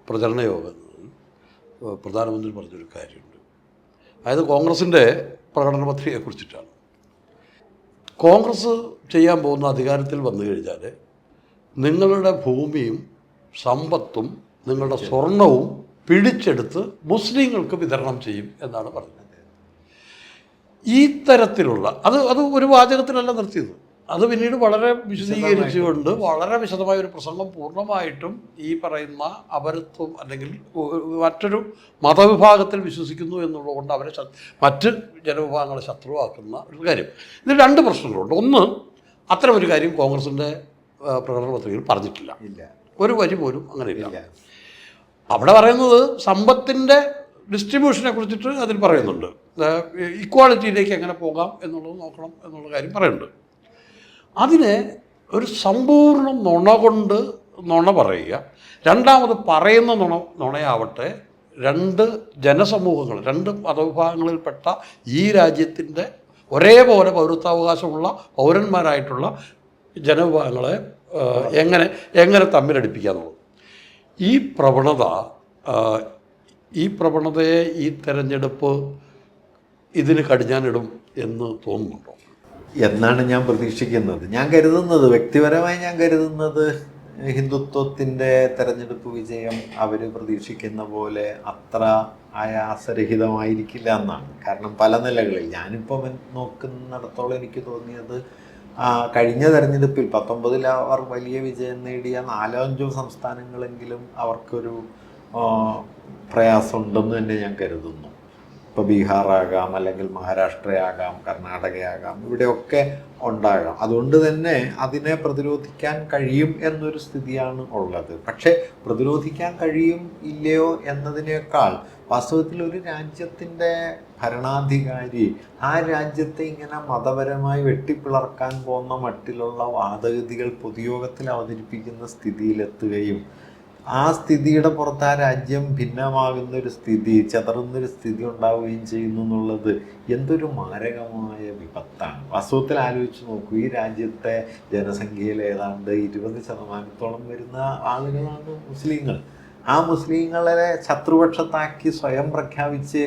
[SPEAKER 1] പ്രചരണ യോഗങ്ങളിൽ പ്രധാനമന്ത്രി പറഞ്ഞൊരു കാര്യമുണ്ട്. അതായത് കോൺഗ്രസിന്റെ പ്രകടന പത്രികയെ കുറിച്ചിട്ടാണ്. കോൺഗ്രസ് ചെയ്യാൻ പോകുന്ന അധികാരത്തിൽ വന്നു കഴിഞ്ഞാൽ നിങ്ങളുടെ ഭൂമിയും സമ്പത്തും നിങ്ങളുടെ സ്വർണവും പിടിച്ചെടുത്ത് മുസ്ലിങ്ങൾക്ക് വിതരണം ചെയ്യും എന്നാണ് പറഞ്ഞത്. ഈ തരത്തിലുള്ള അത് അത് ഒരു വാചകത്തിലല്ല നിർത്തിയത്. അത് പിന്നീട് വളരെ വിശദീകരിച്ചുകൊണ്ട് വളരെ വിശദമായ ഒരു പ്രസംഗം പൂർണമായിട്ടും ഈ പറയുന്ന അപരത്വം അല്ലെങ്കിൽ മറ്റൊരു മതവിഭാഗത്തിൽ വിശ്വസിക്കുന്നു എന്നുള്ളതുകൊണ്ട് അവരെ മറ്റ് ജനവിഭാഗങ്ങളെ ശത്രുവാക്കുന്ന ഒരു കാര്യം. ഇതിൽ രണ്ട് പ്രശ്നങ്ങളുണ്ട്. ഒന്ന് അത്തരമൊരു ഒരു കാര്യം കോൺഗ്രസിന്റെ പ്രകടന പത്രികയിൽ പറഞ്ഞിട്ടില്ല.
[SPEAKER 2] ഇല്ല.
[SPEAKER 1] ഒരു വരി പോലും അങ്ങനെ ഇല്ല. അവിടെ പറയുന്നത് സമ്പത്തിന്റെ ഡിസ്ട്രിബ്യൂഷനെ കുറിച്ചിട്ട് അതിൽ പറയുന്നുണ്ട്. ഇക്വാളിറ്റിയിലേക്ക് എങ്ങനെ പോകാം എന്നുള്ളത് നോക്കണം എന്നുള്ള കാര്യം പറയുന്നുണ്ട്. അതിനെ ഒരു സമ്പൂർണ നുണ കൊണ്ട് നുണ പറയുക. രണ്ടാമത് പറയുന്ന നുണ നുണയാവട്ടെ രണ്ട് ജനസമൂഹങ്ങൾ രണ്ട് മതവിഭാഗങ്ങളിൽപ്പെട്ട ഈ രാജ്യത്തിന്റെ ഒരേപോലെ പൗരത്വാവകാശമുള്ള പൗരന്മാരായിട്ടുള്ള ജനവിഭാഗങ്ങളെ എങ്ങനെ എങ്ങനെ തമ്മിലടിപ്പിക്കുക എന്നുള്ളത് ഈ പ്രവണത ഈ പ്രവണതയെ ഈ തെരഞ്ഞെടുപ്പ് ഇതിന് കടിഞ്ഞാനിടും എന്ന് തോന്നുന്നുണ്ടോ?
[SPEAKER 2] എന്നാണ് ഞാൻ പ്രതീക്ഷിക്കുന്നത്. ഞാൻ കരുതുന്നത് വ്യക്തിപരമായി ഞാൻ കരുതുന്നത് ഹിന്ദുത്വത്തിന്റെ തെരഞ്ഞെടുപ്പ് വിജയം അവർ പ്രതീക്ഷിക്കുന്ന പോലെ അത്ര ആയാസരഹിതമായിരിക്കില്ല എന്നാണ്. കാരണം പല നിലകളിൽ ഞാനിപ്പോൾ നോക്കുന്നിടത്തോളം എനിക്ക് തോന്നിയത് കഴിഞ്ഞ തെരഞ്ഞെടുപ്പിൽ പത്തൊമ്പതിൽ അവർ വലിയ വിജയം നേടിയ നാലോ അഞ്ചോ സംസ്ഥാനങ്ങളെങ്കിലും അവർക്കൊരു പ്രയാസമുണ്ടെന്ന് തന്നെ ഞാൻ കരുതുന്നു. ഇപ്പോൾ ബീഹാറാകാം അല്ലെങ്കിൽ മഹാരാഷ്ട്രയാകാം കർണാടകയാകാം ഇവിടെയൊക്കെ ഉണ്ടാകാം അതുകൊണ്ട് തന്നെ അതിനെ പ്രതിരോധിക്കാൻ കഴിയും എന്നൊരു സ്ഥിതിയാണ് ഉള്ളത്. പക്ഷേ പ്രതിരോധിക്കാൻ കഴിയും ഇല്ലയോ എന്നതിനേക്കാൾ വാസ്തവത്തിൽ ഒരു രാജ്യത്തിന്റെ ഭരണാധികാരി ആ രാജ്യത്തെ ഇങ്ങനെ മതപരമായി വെട്ടിപ്പിളർക്കാൻ പോകുന്ന മട്ടിലുള്ള വാദഗതികൾ പൊതുയോഗത്തിൽ അവതരിപ്പിക്കുന്ന സ്ഥിതിയിലെത്തുകയും ആ സ്ഥിതിയുടെ പുറത്ത് ആ രാജ്യം ഭിന്നമാകുന്ന ഒരു സ്ഥിതി ചതറുന്നൊരു സ്ഥിതി ഉണ്ടാവുകയും ചെയ്യുന്നു എന്നുള്ളത് എന്തൊരു മാരകമായ വിപത്താണ്. വാസ്തവത്തിൽ ആലോചിച്ച് നോക്കൂ ഈ രാജ്യത്തെ ജനസംഖ്യയിൽ ഏതാണ്ട് ഇരുപത് ശതമാനത്തോളം വരുന്ന ആളുകളാണ് മുസ്ലിങ്ങൾ. ആ മുസ്ലിങ്ങളെ ശത്രുപക്ഷത്താക്കി സ്വയം പ്രഖ്യാപിച്ച്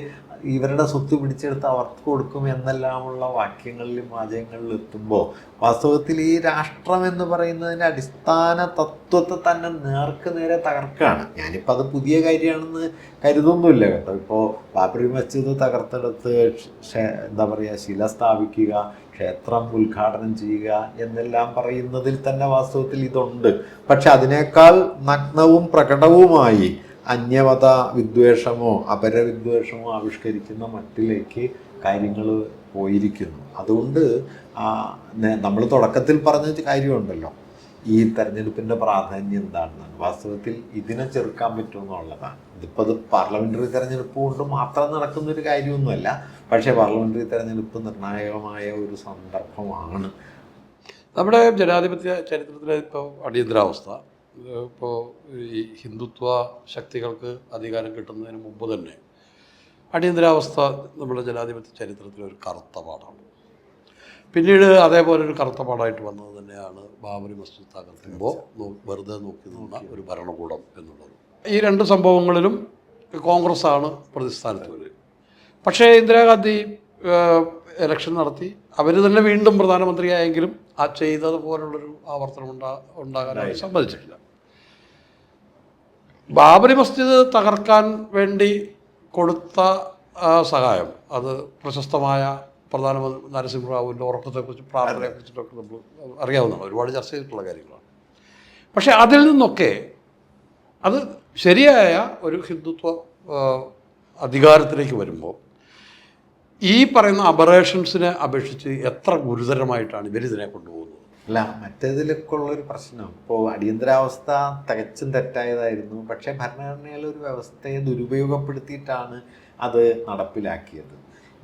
[SPEAKER 2] ഇവരുടെ സ്വത്ത് പിടിച്ചെടുത്ത് അവർക്ക് കൊടുക്കും എന്നെല്ലാമുള്ള വാക്യങ്ങളിലും വാചകങ്ങളിലും എത്തുമ്പോൾ വാസ്തവത്തിൽ ഈ രാഷ്ട്രം എന്ന് പറയുന്നതിന്റെ അടിസ്ഥാന തത്വത്തെ തന്നെ നേർക്ക് നേരെ തകർക്കുകയാണ്. ഞാനിപ്പോൾ അത് പുതിയ കാര്യമാണെന്ന് കരുതൊന്നുമില്ല കേട്ടോ. ഇപ്പോൾ ബാബറി മസ്ജിദ് തകർത്തെടുത്ത് എന്താ പറയുക ശില സ്ഥാപിക്കുക ക്ഷേത്രം ഉദ്ഘാടനം ചെയ്യുക എന്നെല്ലാം പറയുന്നതിൽ തന്നെ വാസ്തവത്തിൽ ഇതുണ്ട്. പക്ഷെ അതിനേക്കാൾ നഗ്നവും പ്രകടവുമായി അന്യമത വിദ്വേഷമോ അപരവിദ്വേഷമോ ആവിഷ്കരിക്കുന്ന മട്ടിലേക്ക് കാര്യങ്ങൾ പോയിരിക്കുന്നു. അതുകൊണ്ട് നമ്മൾ തുടക്കത്തിൽ പറഞ്ഞ കാര്യമുണ്ടല്ലോ. ഈ തെരഞ്ഞെടുപ്പിന്റെ പ്രാധാന്യം എന്താണെന്നാണ്. വാസ്തവത്തിൽ ഇതിനെ ചെറുക്കാൻ പറ്റുമെന്നുള്ളതാണ്. ഇതിപ്പോൾ അത് പാർലമെന്ററി തെരഞ്ഞെടുപ്പ് കൊണ്ട് മാത്രം നടക്കുന്ന ഒരു കാര്യമൊന്നുമല്ല. പക്ഷേ പാർലമെന്ററി തെരഞ്ഞെടുപ്പ് നിർണായകമായ ഒരു സന്ദർഭമാണ്.
[SPEAKER 1] നമ്മുടെ ജനാധിപത്യ ചരിത്രത്തിലെ ഇപ്പോൾ അടിയന്തരാവസ്ഥ. ഇപ്പോൾ ഈ ഹിന്ദുത്വ ശക്തികൾക്ക് അധികാരം കിട്ടുന്നതിന് മുമ്പ് തന്നെ അടിയന്തരാവസ്ഥ നമ്മുടെ ജനാധിപത്യ ചരിത്രത്തിലെ ഒരു കറുത്ത പാടാണ് പിന്നീട് അതേപോലെ ഒരു കറുത്ത പാടായിട്ട് വന്നത് തന്നെയാണ് ബാബരി മസ്ജിദ് തകർക്കുമ്പോൾ നോ- വെറുതെ നോക്കി നിന്ന ഒരു ഭരണകൂടം എന്നുള്ളത്. ഈ രണ്ട് സംഭവങ്ങളിലും കോൺഗ്രസ്സാണ് പ്രതിസ്ഥാനത്ത് വരിക പക്ഷേ ഇന്ദിരാഗാന്ധി ഇലക്ഷൻ നടത്തി അവർ തന്നെ വീണ്ടും പ്രധാനമന്ത്രിയായെങ്കിലും ആ ചെയ്തതുപോലുള്ളൊരു ആവർത്തനം ഉണ്ടാ ഉണ്ടാകാൻ അവർ സമ്മതിച്ചിട്ടില്ല. ബാബറി മസ്ജിദ് തകർക്കാൻ വേണ്ടി കൊടുത്ത സഹായം അത് പ്രശസ്തമായ പ്രധാനമന്ത്രി നരസിംഹറാവുവിന്റെ ഉറക്കത്തെക്കുറിച്ച് പ്രാർത്ഥനയെക്കുറിച്ചിട്ടൊക്കെ നമ്മൾ അറിയാവുന്നതാണ്. ഒരുപാട് ചർച്ച ചെയ്തിട്ടുള്ള കാര്യങ്ങളാണ്. പക്ഷേ അതിൽ നിന്നൊക്കെ അത് ശരിയായ ഒരു ഹിന്ദുത്വ അധികാരത്തിലേക്ക് വരുമ്പോൾ ഈ പറയുന്ന അബറേഷൻസിനെ അപേക്ഷിച്ച് എത്ര ഗുരുതരമായിട്ടാണ് ഇവർ ഇതിനെ കൊണ്ടുപോകുന്നത്?
[SPEAKER 2] അല്ല മറ്റേതിലൊക്കെ ഉള്ളൊരു പ്രശ്നം. ഇപ്പോൾ അടിയന്തരാവസ്ഥ തികച്ചും തെറ്റായതായിരുന്നു. പക്ഷേ ഭരണഘടനയിലെ ഒരു വ്യവസ്ഥയെ ദുരുപയോഗപ്പെടുത്തിയിട്ടാണ് അത് നടപ്പിലാക്കിയത്.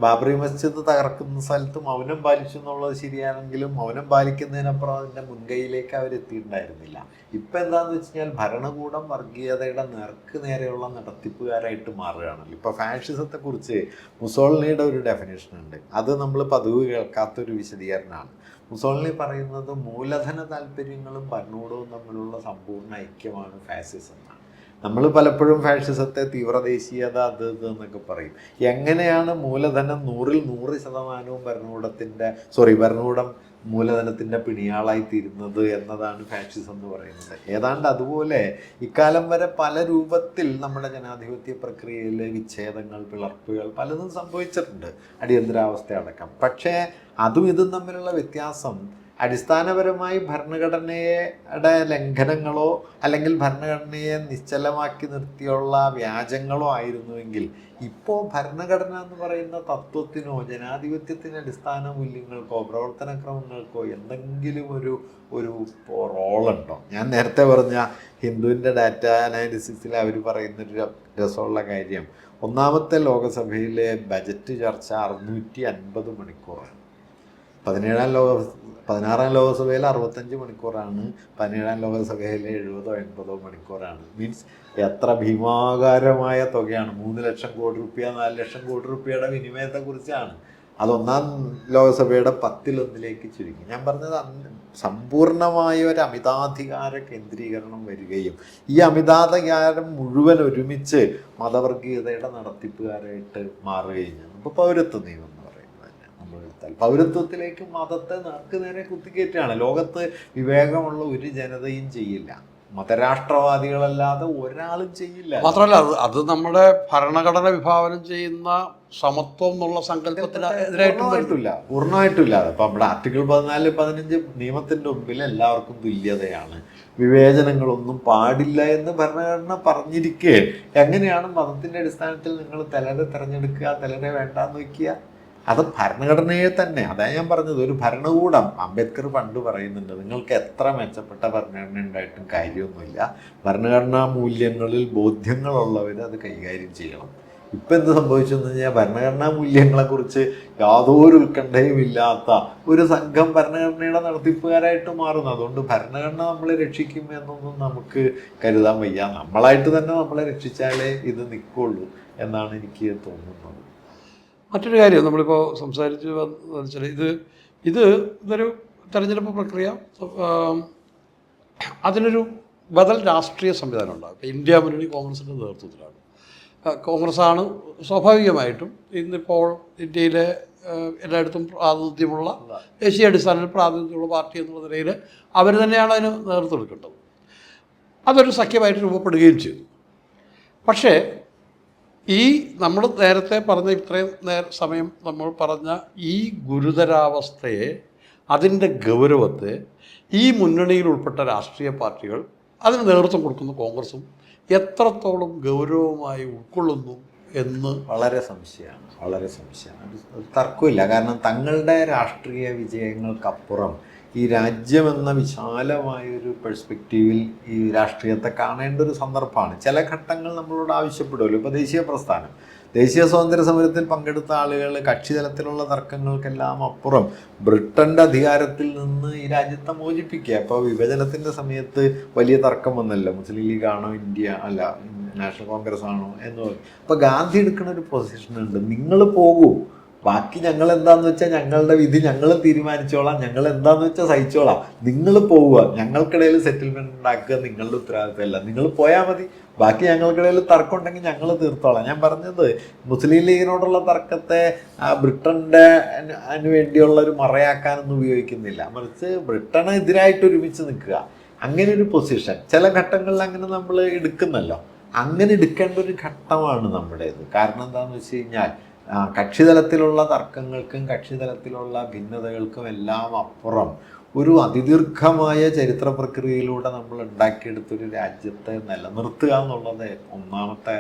[SPEAKER 2] ബാബറി മസ്ജിദ് തകർക്കുന്ന സ്ഥലത്ത് മൗനം പാലിച്ചു എന്നുള്ളത് ശരിയാണെങ്കിലും മൗനം പാലിക്കുന്നതിനപ്പുറം അതിന്റെ മുൻകൈയിലേക്ക് അവരെത്തിയിട്ടുണ്ടായിരുന്നില്ല ഇപ്പം എന്താണെന്ന് വെച്ച് കഴിഞ്ഞാൽ ഭരണകൂടം വർഗീയതയുടെ നേർക്ക് നേരെയുള്ള നടത്തിപ്പുകാരായിട്ട് മാറുകയാണല്ലോ. ഇപ്പോൾ ഫാഷിസത്തെക്കുറിച്ച് മുസോളിനിയുടെ ഒരു ഡെഫിനേഷൻ ഉണ്ട്. അത് നമ്മൾ പതിവ് കേൾക്കാത്തൊരു വിശദീകരണമാണ്. മുസോളിനി പറയുന്നത് മൂലധന താല്പര്യങ്ങളും ഭരണകൂടവും തമ്മിലുള്ള സമ്പൂർണ ഐക്യമാണ് ഫാസിസം എന്നാണ്. നമ്മൾ പലപ്പോഴും ഫാഷിസത്തെ തീവ്രദേശീയത അത് ഇത് എന്നൊക്കെ പറയും. എങ്ങനെയാണ് മൂലധനം നൂറിൽ നൂറ് ശതമാനവും ഭരണകൂടത്തിന്റെ സോറി ഭരണകൂടം മൂലധനത്തിന്റെ പിണിയാളായി തീരുന്നത് എന്നതാണ് ഫാഷിസം എന്ന് പറയുന്നത്. ഏതാണ്ട് അതുപോലെ ഇക്കാലം വരെ പല രൂപത്തിൽ നമ്മുടെ ജനാധിപത്യ പ്രക്രിയയിൽ വിച്ഛേദങ്ങൾ പിളർപ്പുകൾ പലതും സംഭവിച്ചിട്ടുണ്ട്. അടിയന്തരാവസ്ഥ അടക്കം. പക്ഷേ അതും ഇതും തമ്മിലുള്ള വ്യത്യാസം അടിസ്ഥാനപരമായി ഭരണഘടനയുടെ ലംഘനങ്ങളോ അല്ലെങ്കിൽ ഭരണഘടനയെ നിശ്ചലമാക്കി നിർത്തിയുള്ള വ്യാജങ്ങളോ ആയിരുന്നുവെങ്കിൽ ഇപ്പോൾ ഭരണഘടന എന്ന് പറയുന്ന തത്വത്തിനോ ജനാധിപത്യത്തിന് അടിസ്ഥാന മൂല്യങ്ങൾക്കോ പ്രവർത്തന ക്രമങ്ങൾക്കോ എന്തെങ്കിലും ഒരു ഒരു റോളുണ്ടോ? ഞാൻ നേരത്തെ പറഞ്ഞ ഹിന്ദുവിന്റെ ഡാറ്റ അനാലിസിസിൽ അവർ പറയുന്നൊരു രസമുള്ള കാര്യം. ഒന്നാമത്തെ ലോകസഭയിലെ ബജറ്റ് ചർച്ച അറുന്നൂറ്റി അൻപത് മണിക്കൂറാണ്. പതിനേഴാം ലോക പതിനാറാം ലോകസഭയിൽ അറുപത്തഞ്ച് മണിക്കൂറാണ് പതിനേഴാം ലോകസഭയിൽ എഴുപതോ എൺപതോ മണിക്കൂറാണ്. മീൻസ് എത്ര ഭീമാകാരമായ തുകയാണ്. മൂന്ന് ലക്ഷം കോടി റുപ്യ നാല് ലക്ഷം കോടി റുപ്യയുടെ വിനിമയത്തെക്കുറിച്ചാണ് അതൊന്നാം ലോകസഭയുടെ പത്തിലൊന്നിലേക്ക് ചുരുങ്ങി. ഞാൻ പറഞ്ഞത് സമ്പൂർണമായ ഒരു അമിതാധികാര കേന്ദ്രീകരണം വരികയും ഈ അമിതാധികാരം മുഴുവൻ ഒരുമിച്ച് മതവർഗീയതയുടെ നടത്തിപ്പുകാരായിട്ട് മാറുകയും ചെയ്യുന്നു ഇപ്പോൾ പൗരത്വ നിയമം. പൗരത്വത്തിലേക്ക് മതത്തെ നേർക്ക് നേരെ കുത്തിക്കയറ്റുകയാണ്. ലോകത്ത് വിവേകമുള്ള ഒരു ജനതയും ചെയ്യില്ല. മതരാഷ്ട്രവാദികളല്ലാതെ ഒരാളും ചെയ്യില്ല.
[SPEAKER 1] മാത്രമല്ല അത് അത് നമ്മുടെ ഭരണഘടന വിഭാവനം ചെയ്യുന്ന സമത്വം എന്നുള്ള സങ്കല്പത്തിന്
[SPEAKER 2] എതിരായിട്ടില്ല. പൂർണമായിട്ടില്ല അപ്പൊ നമ്മുടെ ആർട്ടിക്കിൾ പതിനാല് പതിനഞ്ച് നിയമത്തിന്റെ മുമ്പിൽ എല്ലാവർക്കും തുല്യതയാണ്. വിവേചനങ്ങളൊന്നും പാടില്ല എന്ന് ഭരണഘടന പറഞ്ഞിരിക്കെ. എങ്ങനെയാണ് മതത്തിന്റെ അടിസ്ഥാനത്തിൽ നിങ്ങൾ തലരെ തെരഞ്ഞെടുക്കുക തലരെ വേണ്ടാന്ന് വെക്കുക? അത് ഭരണഘടനയെ തന്നെ അതാ ഞാൻ പറഞ്ഞത് ഒരു ഭരണകൂടം അംബേദ്കർ പണ്ട് പറയുന്നുണ്ട് നിങ്ങൾക്ക് എത്ര മെച്ചപ്പെട്ട ഭരണഘടന ഉണ്ടായിട്ടും കാര്യമൊന്നുമില്ല. ഭരണഘടനാ മൂല്യങ്ങളിൽ ബോധ്യങ്ങളുള്ളവർ അത് കൈകാര്യം ചെയ്യണം. ഇപ്പം എന്ത് സംഭവിച്ചു എന്ന് കഴിഞ്ഞാൽ ഭരണഘടനാ മൂല്യങ്ങളെക്കുറിച്ച് യാതൊരു ഉത്കണ്ഠയും ഇല്ലാത്ത ഒരു സംഘം ഭരണഘടനയുടെ നടത്തിപ്പുകാരായിട്ട് മാറുന്നു. അതുകൊണ്ട് ഭരണഘടന നമ്മളെ രക്ഷിക്കും എന്നൊന്നും നമുക്ക് കരുതാൻ വയ്യ. നമ്മളായിട്ട് തന്നെ നമ്മളെ രക്ഷിച്ചാലേ ഇത് നിൽക്കുള്ളൂ എന്നാണ് എനിക്ക് തോന്നുന്നത്.
[SPEAKER 1] മറ്റൊരു കാര്യം നമ്മളിപ്പോൾ സംസാരിച്ച് വെച്ചാൽ ഇത് ഇത് ഇതൊരു തെരഞ്ഞെടുപ്പ് പ്രക്രിയ അതിനൊരു ബദൽ രാഷ്ട്രീയ സംവിധാനം ഉണ്ടാകും ഇപ്പോൾ ഇന്ത്യ മുന്നണി കോൺഗ്രസിന്റെ നേതൃത്വത്തിലാണ്. കോൺഗ്രസ്സാണ് സ്വാഭാവികമായിട്ടും ഇന്നിപ്പോൾ ഇന്ത്യയിലെ എല്ലായിടത്തും പ്രാതിനിധ്യമുള്ള ദേശീയ അടിസ്ഥാനത്തിൽ പ്രാതിനിധ്യമുള്ള പാർട്ടി എന്നുള്ള നിലയിൽ അവർ തന്നെയാണ് അതിന് നേതൃത്വം എടുക്കേണ്ടത്. അതൊരു സഖ്യമായിട്ട് രൂപപ്പെടുകയും ചെയ്തു. പക്ഷേ ഈ നമ്മൾ നേരത്തെ പറഞ്ഞ ഇത്രയും നേര സമയം നമ്മൾ പറഞ്ഞ ഈ ഗുരുതരാവസ്ഥയെ അതിന്റെ ഗൗരവത്തെ ഈ മുന്നണിയിൽ ഉൾപ്പെട്ട രാഷ്ട്രീയ പാർട്ടികൾ അതിന് നേതൃത്വം കൊടുക്കുന്ന കോൺഗ്രസും. എത്രത്തോളം ഗൗരവമായി ഉൾക്കൊള്ളുന്നു എന്ന്
[SPEAKER 2] വളരെ സംശയമാണ്. വളരെ സംശയമാണ്. തർക്കമില്ല. കാരണം തങ്ങളുടെ രാഷ്ട്രീയ വിജയങ്ങൾക്കപ്പുറം ഈ രാജ്യം എന്ന വിശാലമായൊരു പെർസ്പെക്റ്റീവിൽ ഈ രാഷ്ട്രീയത്തെ കാണേണ്ട ഒരു സന്ദർഭമാണ്. ചില ഘട്ടങ്ങൾ നമ്മളോട് ആവശ്യപ്പെടുമല്ലോ. ഇപ്പോൾ ദേശീയ പ്രസ്ഥാനം. ദേശീയ സ്വാതന്ത്ര്യ സമരത്തിൽ പങ്കെടുത്ത ആളുകൾ കക്ഷി തലത്തിലുള്ള തർക്കങ്ങൾക്കെല്ലാം അപ്പുറം ബ്രിട്ടന്റെ അധികാരത്തിൽ നിന്ന് ഈ രാജ്യത്തെ മോചിപ്പിക്കുക. അപ്പോൾ വിഭജനത്തിന്റെ സമയത്ത് വലിയ തർക്കം വന്നല്ലോ. മുസ്ലിം ലീഗ് ആണോ ഇന്ത്യ അല്ല നാഷണൽ കോൺഗ്രസ് ആണോ എന്ന് പറയും അപ്പോൾ ഗാന്ധി എടുക്കുന്ന ഒരു പൊസിഷൻ ഉണ്ട്. നിങ്ങൾ പോകൂ. ബാക്കി ഞങ്ങൾ എന്താന്ന് വെച്ചാൽ ഞങ്ങളുടെ വിധി ഞങ്ങൾ തീരുമാനിച്ചോളാം ഞങ്ങൾ എന്താന്ന് വെച്ചാൽ സഹിച്ചോളാം. നിങ്ങൾ പോവുക ഞങ്ങൾക്കിടയിൽ സെറ്റിൽമെന്റ് ഉണ്ടാക്കുക നിങ്ങളുടെ ഉത്തരവാദിത്തമല്ല. നിങ്ങൾ പോയാൽ മതി. ബാക്കി ഞങ്ങൾക്കിടയിൽ തർക്കം ഉണ്ടെങ്കിൽ ഞങ്ങൾ തീർത്തോളാം. ഞാൻ പറഞ്ഞത് മുസ്ലിം ലീഗിനോടുള്ള തർക്കത്തെ ബ്രിട്ടന്റെ അതിന് വേണ്ടിയുള്ള ഒരു മറയാക്കാനൊന്നും ഉപയോഗിക്കുന്നില്ല. മറിച്ച് ബ്രിട്ടന് എതിരായിട്ട് ഒരുമിച്ച് നിൽക്കുക. അങ്ങനെ ഒരു പൊസിഷൻ ചില ഘട്ടങ്ങളിൽ അങ്ങനെ നമ്മൾ എടുക്കുന്നല്ലോ. അങ്ങനെ എടുക്കേണ്ട ഒരു ഘട്ടമാണ് നമ്മുടേത്. കാരണം എന്താണെന്ന് വെച്ച് കഴിഞ്ഞാൽ കക്ഷിതലത്തിലുള്ള തർക്കങ്ങൾക്കും കക്ഷിതലത്തിലുള്ള ഭിന്നതകൾക്കും എല്ലാം അപ്പുറം ഒരു അതിദീർഘമായ ചരിത്ര പ്രക്രിയയിലൂടെ നമ്മൾ ഉണ്ടാക്കിയെടുത്തൊരു രാജ്യത്തെ നിലനിർത്തുക എന്നുള്ളത് ഒന്നാമത്തെ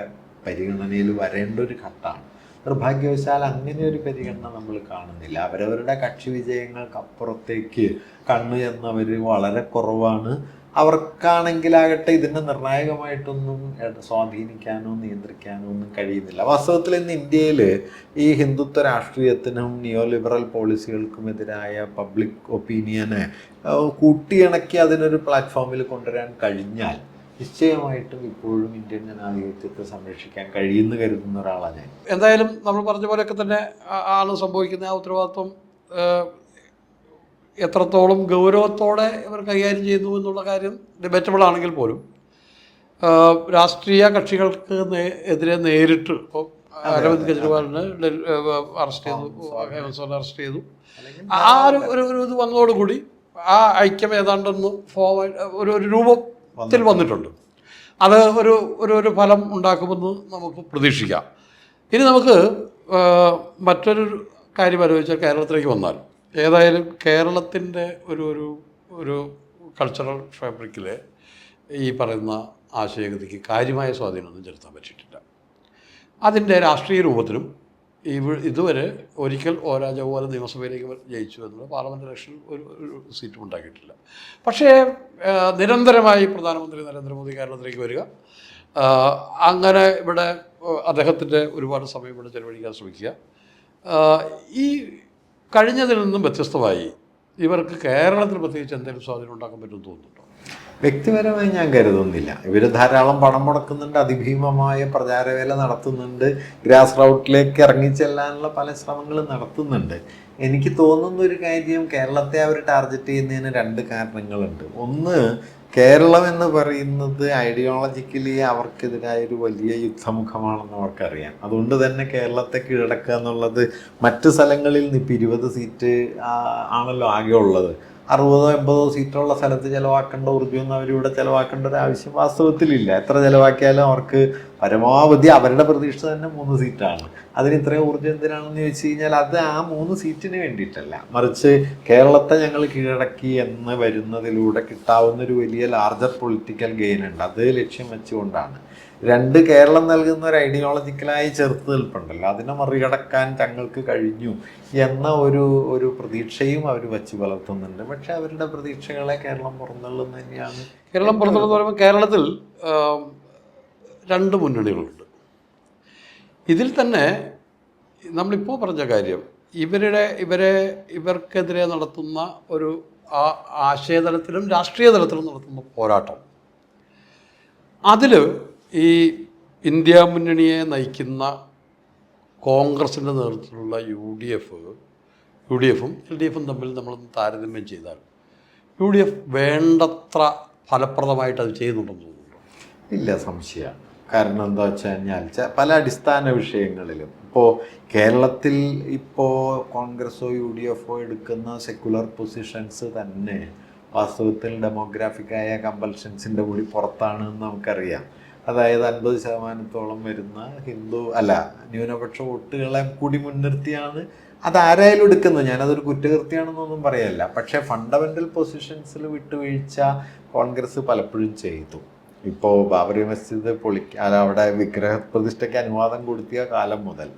[SPEAKER 2] പരിഗണനയിൽ വരേണ്ട ഒരു ഘട്ടമാണ്. നിർഭാഗ്യവശാൽ അങ്ങനെ ഒരു പരിഗണന നമ്മൾ കാണുന്നില്ല. അവരവരുടെ കക്ഷി വിജയങ്ങൾക്കപ്പുറത്തേക്ക് കണ്ണ് എന്നവർ വളരെ കുറവാണ്. അവർക്കാണെങ്കിലാകട്ടെ ഇതിനെ നിർണായകമായിട്ടൊന്നും സ്വാധീനിക്കാനോ നിയന്ത്രിക്കാനോ ഒന്നും കഴിയുന്നില്ല. വാസ്തവത്തിൽ ഇന്ന് ഇന്ത്യയിൽ ഈ ഹിന്ദുത്വ രാഷ്ട്രീയത്തിനും നിയോ ലിബറൽ പോളിസികൾക്കുമെതിരായ പബ്ലിക് ഒപ്പീനിയനെ കൂട്ടിയിണക്കി അതിനൊരു പ്ലാറ്റ്ഫോമിൽ കൊണ്ടുവരാൻ കഴിഞ്ഞാൽ നിശ്ചയമായിട്ടും ഇപ്പോഴും ഇന്ത്യൻ ജനാധിപത്യത്തെ സംരക്ഷിക്കാൻ കഴിയുമെന്ന് കരുതുന്ന ഒരാളാണ് ഞാൻ.
[SPEAKER 1] എന്തായാലും നമ്മൾ പറഞ്ഞ പോലെയൊക്കെ തന്നെ ആണ് സംഭവിക്കുന്ന ആ ഉത്തരവാദിത്വം എത്രത്തോളം ഗൗരവത്തോടെ ഇവർ കൈകാര്യം ചെയ്യുന്നു എന്നുള്ള കാര്യം ഡിബേറ്റബിൾ ആണെങ്കിൽ പോലും രാഷ്ട്രീയ കക്ഷികൾക്ക് എതിരെ നേരിട്ട് ഇപ്പോൾ അരവിന്ദ് കെജ്രിവാളിനെ അറസ്റ്റ് ചെയ്തു അറസ്റ്റ് ചെയ്തു. ആ ഒരു ഒരു ഇത് വന്നതോടുകൂടി ആ ഐക്യം ഏതാണ്ടൊന്ന് ഫോം ഒരു ഒരു രൂപത്തിൽ വന്നിട്ടുണ്ട്. അത് ഒരു ഒരു ഒരു ഫലം ഉണ്ടാക്കുമെന്ന് നമുക്ക് പ്രതീക്ഷിക്കാം. ഇനി നമുക്ക് മറ്റൊരു കാര്യം ആലോചിച്ചാൽ കേരളത്തിലേക്ക് വന്നാൽ ഏതായാലും കേരളത്തിന്റെ ഒരു ഒരു ഒരു കൾച്ചറൽ ഫാബ്രിക്കിൽ ഈ പറയുന്ന ആശയഗതിക്ക് കാര്യമായ സ്വാധീനമൊന്നും ചെലുത്താൻ പറ്റിയിട്ടില്ല. അതിന്റെ രാഷ്ട്രീയ രൂപത്തിലും ഇവ ഇതുവരെ ഒരിക്കൽ ഓ രാജാവ് പോലെ നിയമസഭയിലേക്ക് ജയിച്ചു എന്നുള്ളത് പാർലമെന്റ് ഇലക്ഷനിൽ ഒരു ഒരു സീറ്റും ഉണ്ടാക്കിയിട്ടില്ല. പക്ഷേ നിരന്തരമായി പ്രധാനമന്ത്രി നരേന്ദ്രമോദി കേരളത്തിലേക്ക് വരിക. അങ്ങനെ ഇവിടെ അദ്ദേഹത്തിന്റെ ഒരുപാട് സമയം ഇവിടെ ചെലവഴിക്കാൻ ശ്രമിക്കുക. ഈ കഴിഞ്ഞതിൽ നിന്നും വ്യത്യസ്തമായി ഇവർക്ക് കേരളത്തിൽ പ്രത്യേകിച്ച് എന്തെങ്കിലും സ്വാധീനം ഉണ്ടാക്കാൻ പറ്റുമെന്ന് തോന്നുന്നുണ്ടോ?
[SPEAKER 2] വ്യക്തിപരമായി ഞാൻ കരുതുന്നില്ല. ഇവർ ധാരാളം പണം മുടക്കുന്നുണ്ട് അതിഭീമമായ പ്രചാരവേല നടത്തുന്നുണ്ട് ഗ്രാസ് റൗട്ടിലേക്ക് ഇറങ്ങിച്ചെല്ലാനുള്ള പല ശ്രമങ്ങളും നടത്തുന്നുണ്ട്. എനിക്ക് തോന്നുന്ന ഒരു കാര്യം കേരളത്തെ അവർ ടാർഗറ്റ് ചെയ്യുന്നതിന് രണ്ട് കാരണങ്ങളുണ്ട്. ഒന്ന് കേരളം എന്ന് പറയുന്നത് ഐഡിയോളജിക്കലി അവർക്കെതിരായ ഒരു വലിയ യുദ്ധമുഖമാണെന്ന് അവർക്കറിയാം. അതുകൊണ്ട് തന്നെ കേരളത്തെ കീഴടക്കുക എന്നുള്ളത് മറ്റു സ്ഥലങ്ങളിൽ നിന്ന് ഇപ്പം ഇരുപത് സീറ്റ് ആണല്ലോ ആകെ ഉള്ളത് അറുപതോ എൺപതോ സീറ്റുള്ള സ്ഥലത്ത് ചിലവാക്കേണ്ട ഊർജമൊന്നും അവരിവിടെ ചിലവാക്കേണ്ട ഒരു ആവശ്യം വാസ്തവത്തിലില്ല. എത്ര ചിലവാക്കിയാലും അവർക്ക് പരമാവധി അവരുടെ പ്രതീക്ഷ തന്നെ മൂന്ന് സീറ്റാണ്. അതിന് ഇത്രയും ഊർജം എന്തിനാണെന്ന് ചോദിച്ചു കഴിഞ്ഞാൽ അത് ആ മൂന്ന് സീറ്റിന് വേണ്ടിയിട്ടല്ല. മറിച്ച് കേരളത്തെ ഞങ്ങൾ കീഴടക്കി എന്ന് വരുന്നതിലൂടെ കിട്ടാവുന്ന ഒരു വലിയ ലാർജർ പൊളിറ്റിക്കൽ ഗെയിൻ ഉണ്ട്. അത് ലക്ഷ്യം വെച്ചുകൊണ്ടാണ്. രണ്ട് കേരളം നൽകുന്ന ഒരു ഐഡിയോളജിക്കലായി ചെറുത്ത് നിൽപ്പുണ്ടല്ലോ. അതിനെ മറികടക്കാൻ തങ്ങൾക്ക് കഴിഞ്ഞു എന്ന ഒരു ഒരു പ്രതീക്ഷയും അവർ വച്ച് പുലർത്തുന്നുണ്ട്. പക്ഷെ അവരുടെ പ്രതീക്ഷകളെ കേരളം പുറന്തള്ളുന്ന തന്നെയാണ്
[SPEAKER 1] കേരളം പുറത്തുനിന്ന് പറയുമ്പോൾ കേരളത്തിൽ രണ്ട് മുന്നണികളുണ്ട്. ഇതിൽ തന്നെ നമ്മളിപ്പോൾ പറഞ്ഞ കാര്യം ഇവരുടെ ഇവരെ ഇവർക്കെതിരെ നടത്തുന്ന ഒരു ആ ആശയതലത്തിലും രാഷ്ട്രീയ തലത്തിലും നടത്തുന്ന പോരാട്ടം. അതിൽ ഈ ഇന്ത്യ മുന്നണിയെ നയിക്കുന്ന കോൺഗ്രസിന്റെ നേതൃത്വത്തിലുള്ള U D F U D എഫും എൽ ഡി എഫും തമ്മിൽ നമ്മൾ താരതമ്യം ചെയ്താൽ യു ഡി എഫ് വേണ്ടത്ര ഫലപ്രദമായിട്ട് അത് ചെയ്യുന്നുണ്ടെന്ന് തോന്നുന്നുണ്ടോ
[SPEAKER 2] ഇല്ല സംശയമാണ് കാരണം എന്താ വെച്ചാൽ പല അടിസ്ഥാന വിഷയങ്ങളിലും ഇപ്പോൾ കേരളത്തിൽ ഇപ്പോൾ കോൺഗ്രസോ യു ഡി എഫോ എടുക്കുന്ന സെക്യുലർ പൊസിഷൻസ് തന്നെ വാസ്തവത്തിൽ ഡെമോഗ്രാഫിക്കായ കമ്പൽഷൻസിന്റെ കൂടി പുറത്താണ് നമുക്കറിയാം. അതായത് അൻപത് ശതമാനത്തോളം വരുന്ന ഹിന്ദു അല്ല ന്യൂനപക്ഷ വോട്ടുകളെ കൂടി മുൻനിർത്തിയാണ്. അതാരായാലും എടുക്കുന്നത്? ഞാനതൊരു കുറ്റകൃത്യമാണെന്നൊന്നും പറയല്ല. പക്ഷേ ഫണ്ടമെന്റൽ പൊസിഷൻസിൽ വിട്ടുവീഴ്ച കോൺഗ്രസ് പലപ്പോഴും ചെയ്തു. ഇപ്പോൾ ബാബറി മസ്ജിദ് പൊളിക്ക അവിടെ വിഗ്രഹ പ്രതിഷ്ഠയ്ക്ക് അനുവാദം കൊടുത്തിയ കാലം മുതൽ.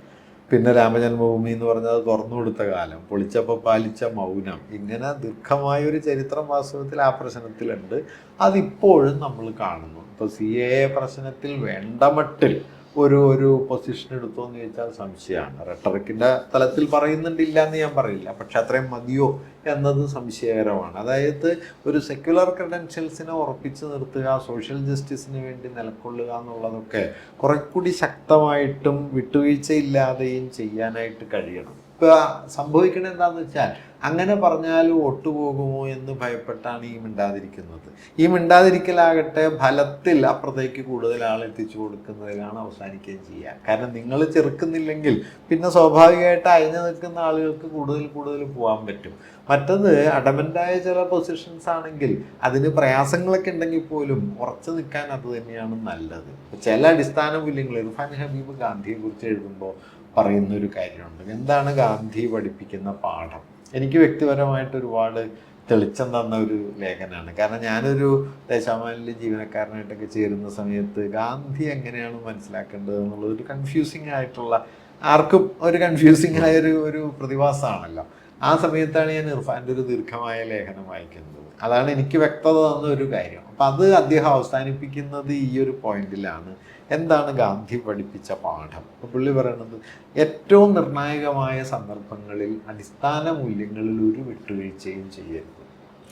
[SPEAKER 2] പിന്നെ രാമജന്മഭൂമി എന്ന് പറഞ്ഞത് തുറന്നു കൊടുത്ത കാലം. പൊളിച്ചപ്പോൾ പാലിച്ച മൗനം. ഇങ്ങനെ ദീർഘമായ ഒരു ചരിത്രം വാസ്തവത്തിൽ ആ പ്രശ്നത്തിലുണ്ട്. അതിപ്പോഴും നമ്മൾ കാണുന്നു. ഇപ്പോൾ സി എ പ്രശ്നത്തിൽ വേണ്ട മട്ടിൽ ഒരു ഒരു പൊസിഷൻ എടുത്തോ എന്ന് ചോദിച്ചാൽ സംശയമാണ്. റെട്ടറിക്കിന്റെ തലത്തിൽ പറയുന്നുണ്ടില്ല എന്ന് ഞാൻ പറയില്ല. പക്ഷെ അത്രയും മതിയോ എന്നത് സംശയകരമാണ്. അതായത് ഒരു സെക്യുലർ ക്രെഡൻഷ്യൽസിനെ ഉറപ്പിച്ചു നിർത്തുക സോഷ്യൽ ജസ്റ്റിസിന് വേണ്ടി നിലക്കൊള്ളുക എന്നുള്ളതൊക്കെ കുറെ കൂടി ശക്തമായിട്ടും വിട്ടുവീഴ്ചയില്ലാതെയും ചെയ്യാനായിട്ട് കഴിയണം. ഇപ്പൊ സംഭവിക്കണത് എന്താന്ന് വെച്ചാൽ അങ്ങനെ പറഞ്ഞാലും ഒട്ടുപോകുമോ എന്ന് ഭയപ്പെട്ടാണ് ഈ മിണ്ടാതിരിക്കുന്നത്. ഈ മിണ്ടാതിരിക്കലാകട്ടെ ഫലത്തിൽ അപ്പുറത്തേക്ക് കൂടുതൽ ആൾ എത്തിച്ചു കൊടുക്കുന്നതിലാണ് അവസാനിക്കുകയും ചെയ്യുക. കാരണം നിങ്ങൾ ചെറുക്കുന്നില്ലെങ്കിൽ പിന്നെ സ്വാഭാവികമായിട്ട് അയഞ്ഞു നിൽക്കുന്ന ആളുകൾക്ക് കൂടുതൽ കൂടുതൽ പോകാൻ പറ്റും. മറ്റത് അഡമന്റായ ചില പൊസിഷൻസ് ആണെങ്കിൽ അതിന് പ്രയാസങ്ങളൊക്കെ ഉണ്ടെങ്കിൽ പോലും ഉറച്ചു നിൽക്കാൻ അത് തന്നെയാണ് നല്ലത്. ചില അടിസ്ഥാന മൂല്യങ്ങൾ ഇർഫാൻ ഹബീബ് ഗാന്ധിയെ കുറിച്ച് എഴുതുമ്പോൾ പറയുന്ന ഒരു കാര്യമുണ്ട്. എന്താണ് ഗാന്ധി പഠിപ്പിക്കുന്ന പാഠം? എനിക്ക് വ്യക്തിപരമായിട്ട് ഒരുപാട് തെളിച്ചം തന്ന ഒരു ലേഖനമാണ് കാരണം ഞാനൊരു ദേശാമാനിലെ ജീവനക്കാരനായിട്ടൊക്കെ ചേരുന്ന സമയത്ത് ഗാന്ധി എങ്ങനെയാണ് മനസ്സിലാക്കേണ്ടത് എന്നുള്ളത് ഒരു കൺഫ്യൂസിങ് ആയിട്ടുള്ള ആർക്കും ഒരു കൺഫ്യൂസിങ് ആയ ഒരു ഒരു പ്രതിഭാസമാണല്ലോ. ആ സമയത്താണ് ഞാൻ ഇർഫാന്റെ ഒരു ദീർഘമായ ലേഖനം വായിക്കുന്നത്. അതാണ് എനിക്ക് വ്യക്തത തന്ന ഒരു കാര്യം. അപ്പം അത് അദ്ദേഹം അവസാനിപ്പിക്കുന്നത് ഈ ഒരു പോയിന്റിലാണ് എന്താണ് ഗാന്ധി പഠിപ്പിച്ച പാഠം? പുള്ളി പറയുന്നത് ഏറ്റവും നിർണായകമായ സന്ദർഭങ്ങളിൽ അടിസ്ഥാന മൂല്യങ്ങളിൽ ഒരു വിട്ടുവീഴ്ചയും ചെയ്യരുത്.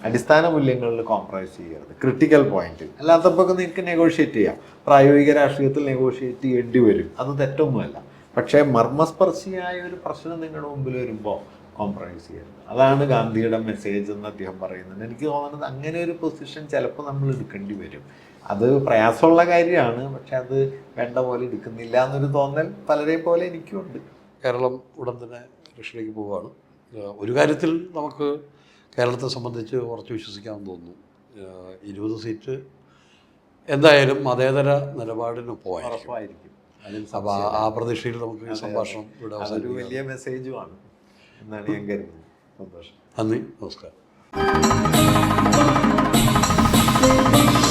[SPEAKER 2] അടിസ്ഥാന മൂല്യങ്ങളിൽ കോംപ്രമൈസ് ചെയ്യരുത്. ക്രിട്ടിക്കൽ പോയിന്റ് അല്ലാത്തപ്പോൾ നിങ്ങൾക്ക് നെഗോഷിയേറ്റ് ചെയ്യാം. പ്രായോഗിക രാഷ്ട്രീയത്തിൽ നെഗോഷിയേറ്റ് ചെയ്യേണ്ടി വരും. അത് തെറ്റൊന്നുമല്ല. പക്ഷേ മർമ്മസ്പർശിയായ ഒരു പ്രശ്നം നിങ്ങളുടെ മുമ്പിൽ വരുമ്പോൾ കോംപ്രമൈസ് ചെയ്യരുത്. അതാണ് ഗാന്ധിയുടെ മെസ്സേജ് എന്ന് അദ്ദേഹം പറയുന്നത്. എനിക്ക് തോന്നുന്നത് അങ്ങനെ ഒരു പൊസിഷൻ ചിലപ്പോൾ നമ്മൾ എടുക്കേണ്ടി വരും. അത് പ്രയാസമുള്ള കാര്യമാണ് പക്ഷെ അത് വേണ്ട പോലെ എടുക്കുന്നില്ല എന്നൊരു തോന്നൽ പലരെ പോലെ എനിക്കും ഉണ്ട്.
[SPEAKER 1] കേരളം ഉടൻ തന്നെ ഇലക്ഷനിലേക്ക് പോവുകയാണ്. ഒരു കാര്യത്തിൽ നമുക്ക് കേരളത്തെ സംബന്ധിച്ച് ഉറച്ചു വിശ്വസിക്കാമെന്ന് തോന്നുന്നു. ഇരുപത് സീറ്റ് എന്തായാലും മതേതര നിലപാടിനൊപ്പമായിരിക്കും അപ്പോൾ ആ- പ്രതീക്ഷയിൽ നമുക്ക് സംഭാഷണം ഇവിടെ
[SPEAKER 2] ഒരു
[SPEAKER 1] അവസാനിപ്പിക്കാം.
[SPEAKER 2] വലിയ മെസ്സേജുമാണ് എന്നാണ് ഞാൻ കരുതുന്നത്. സന്തോഷം.
[SPEAKER 1] നന്ദി നമസ്കാരം.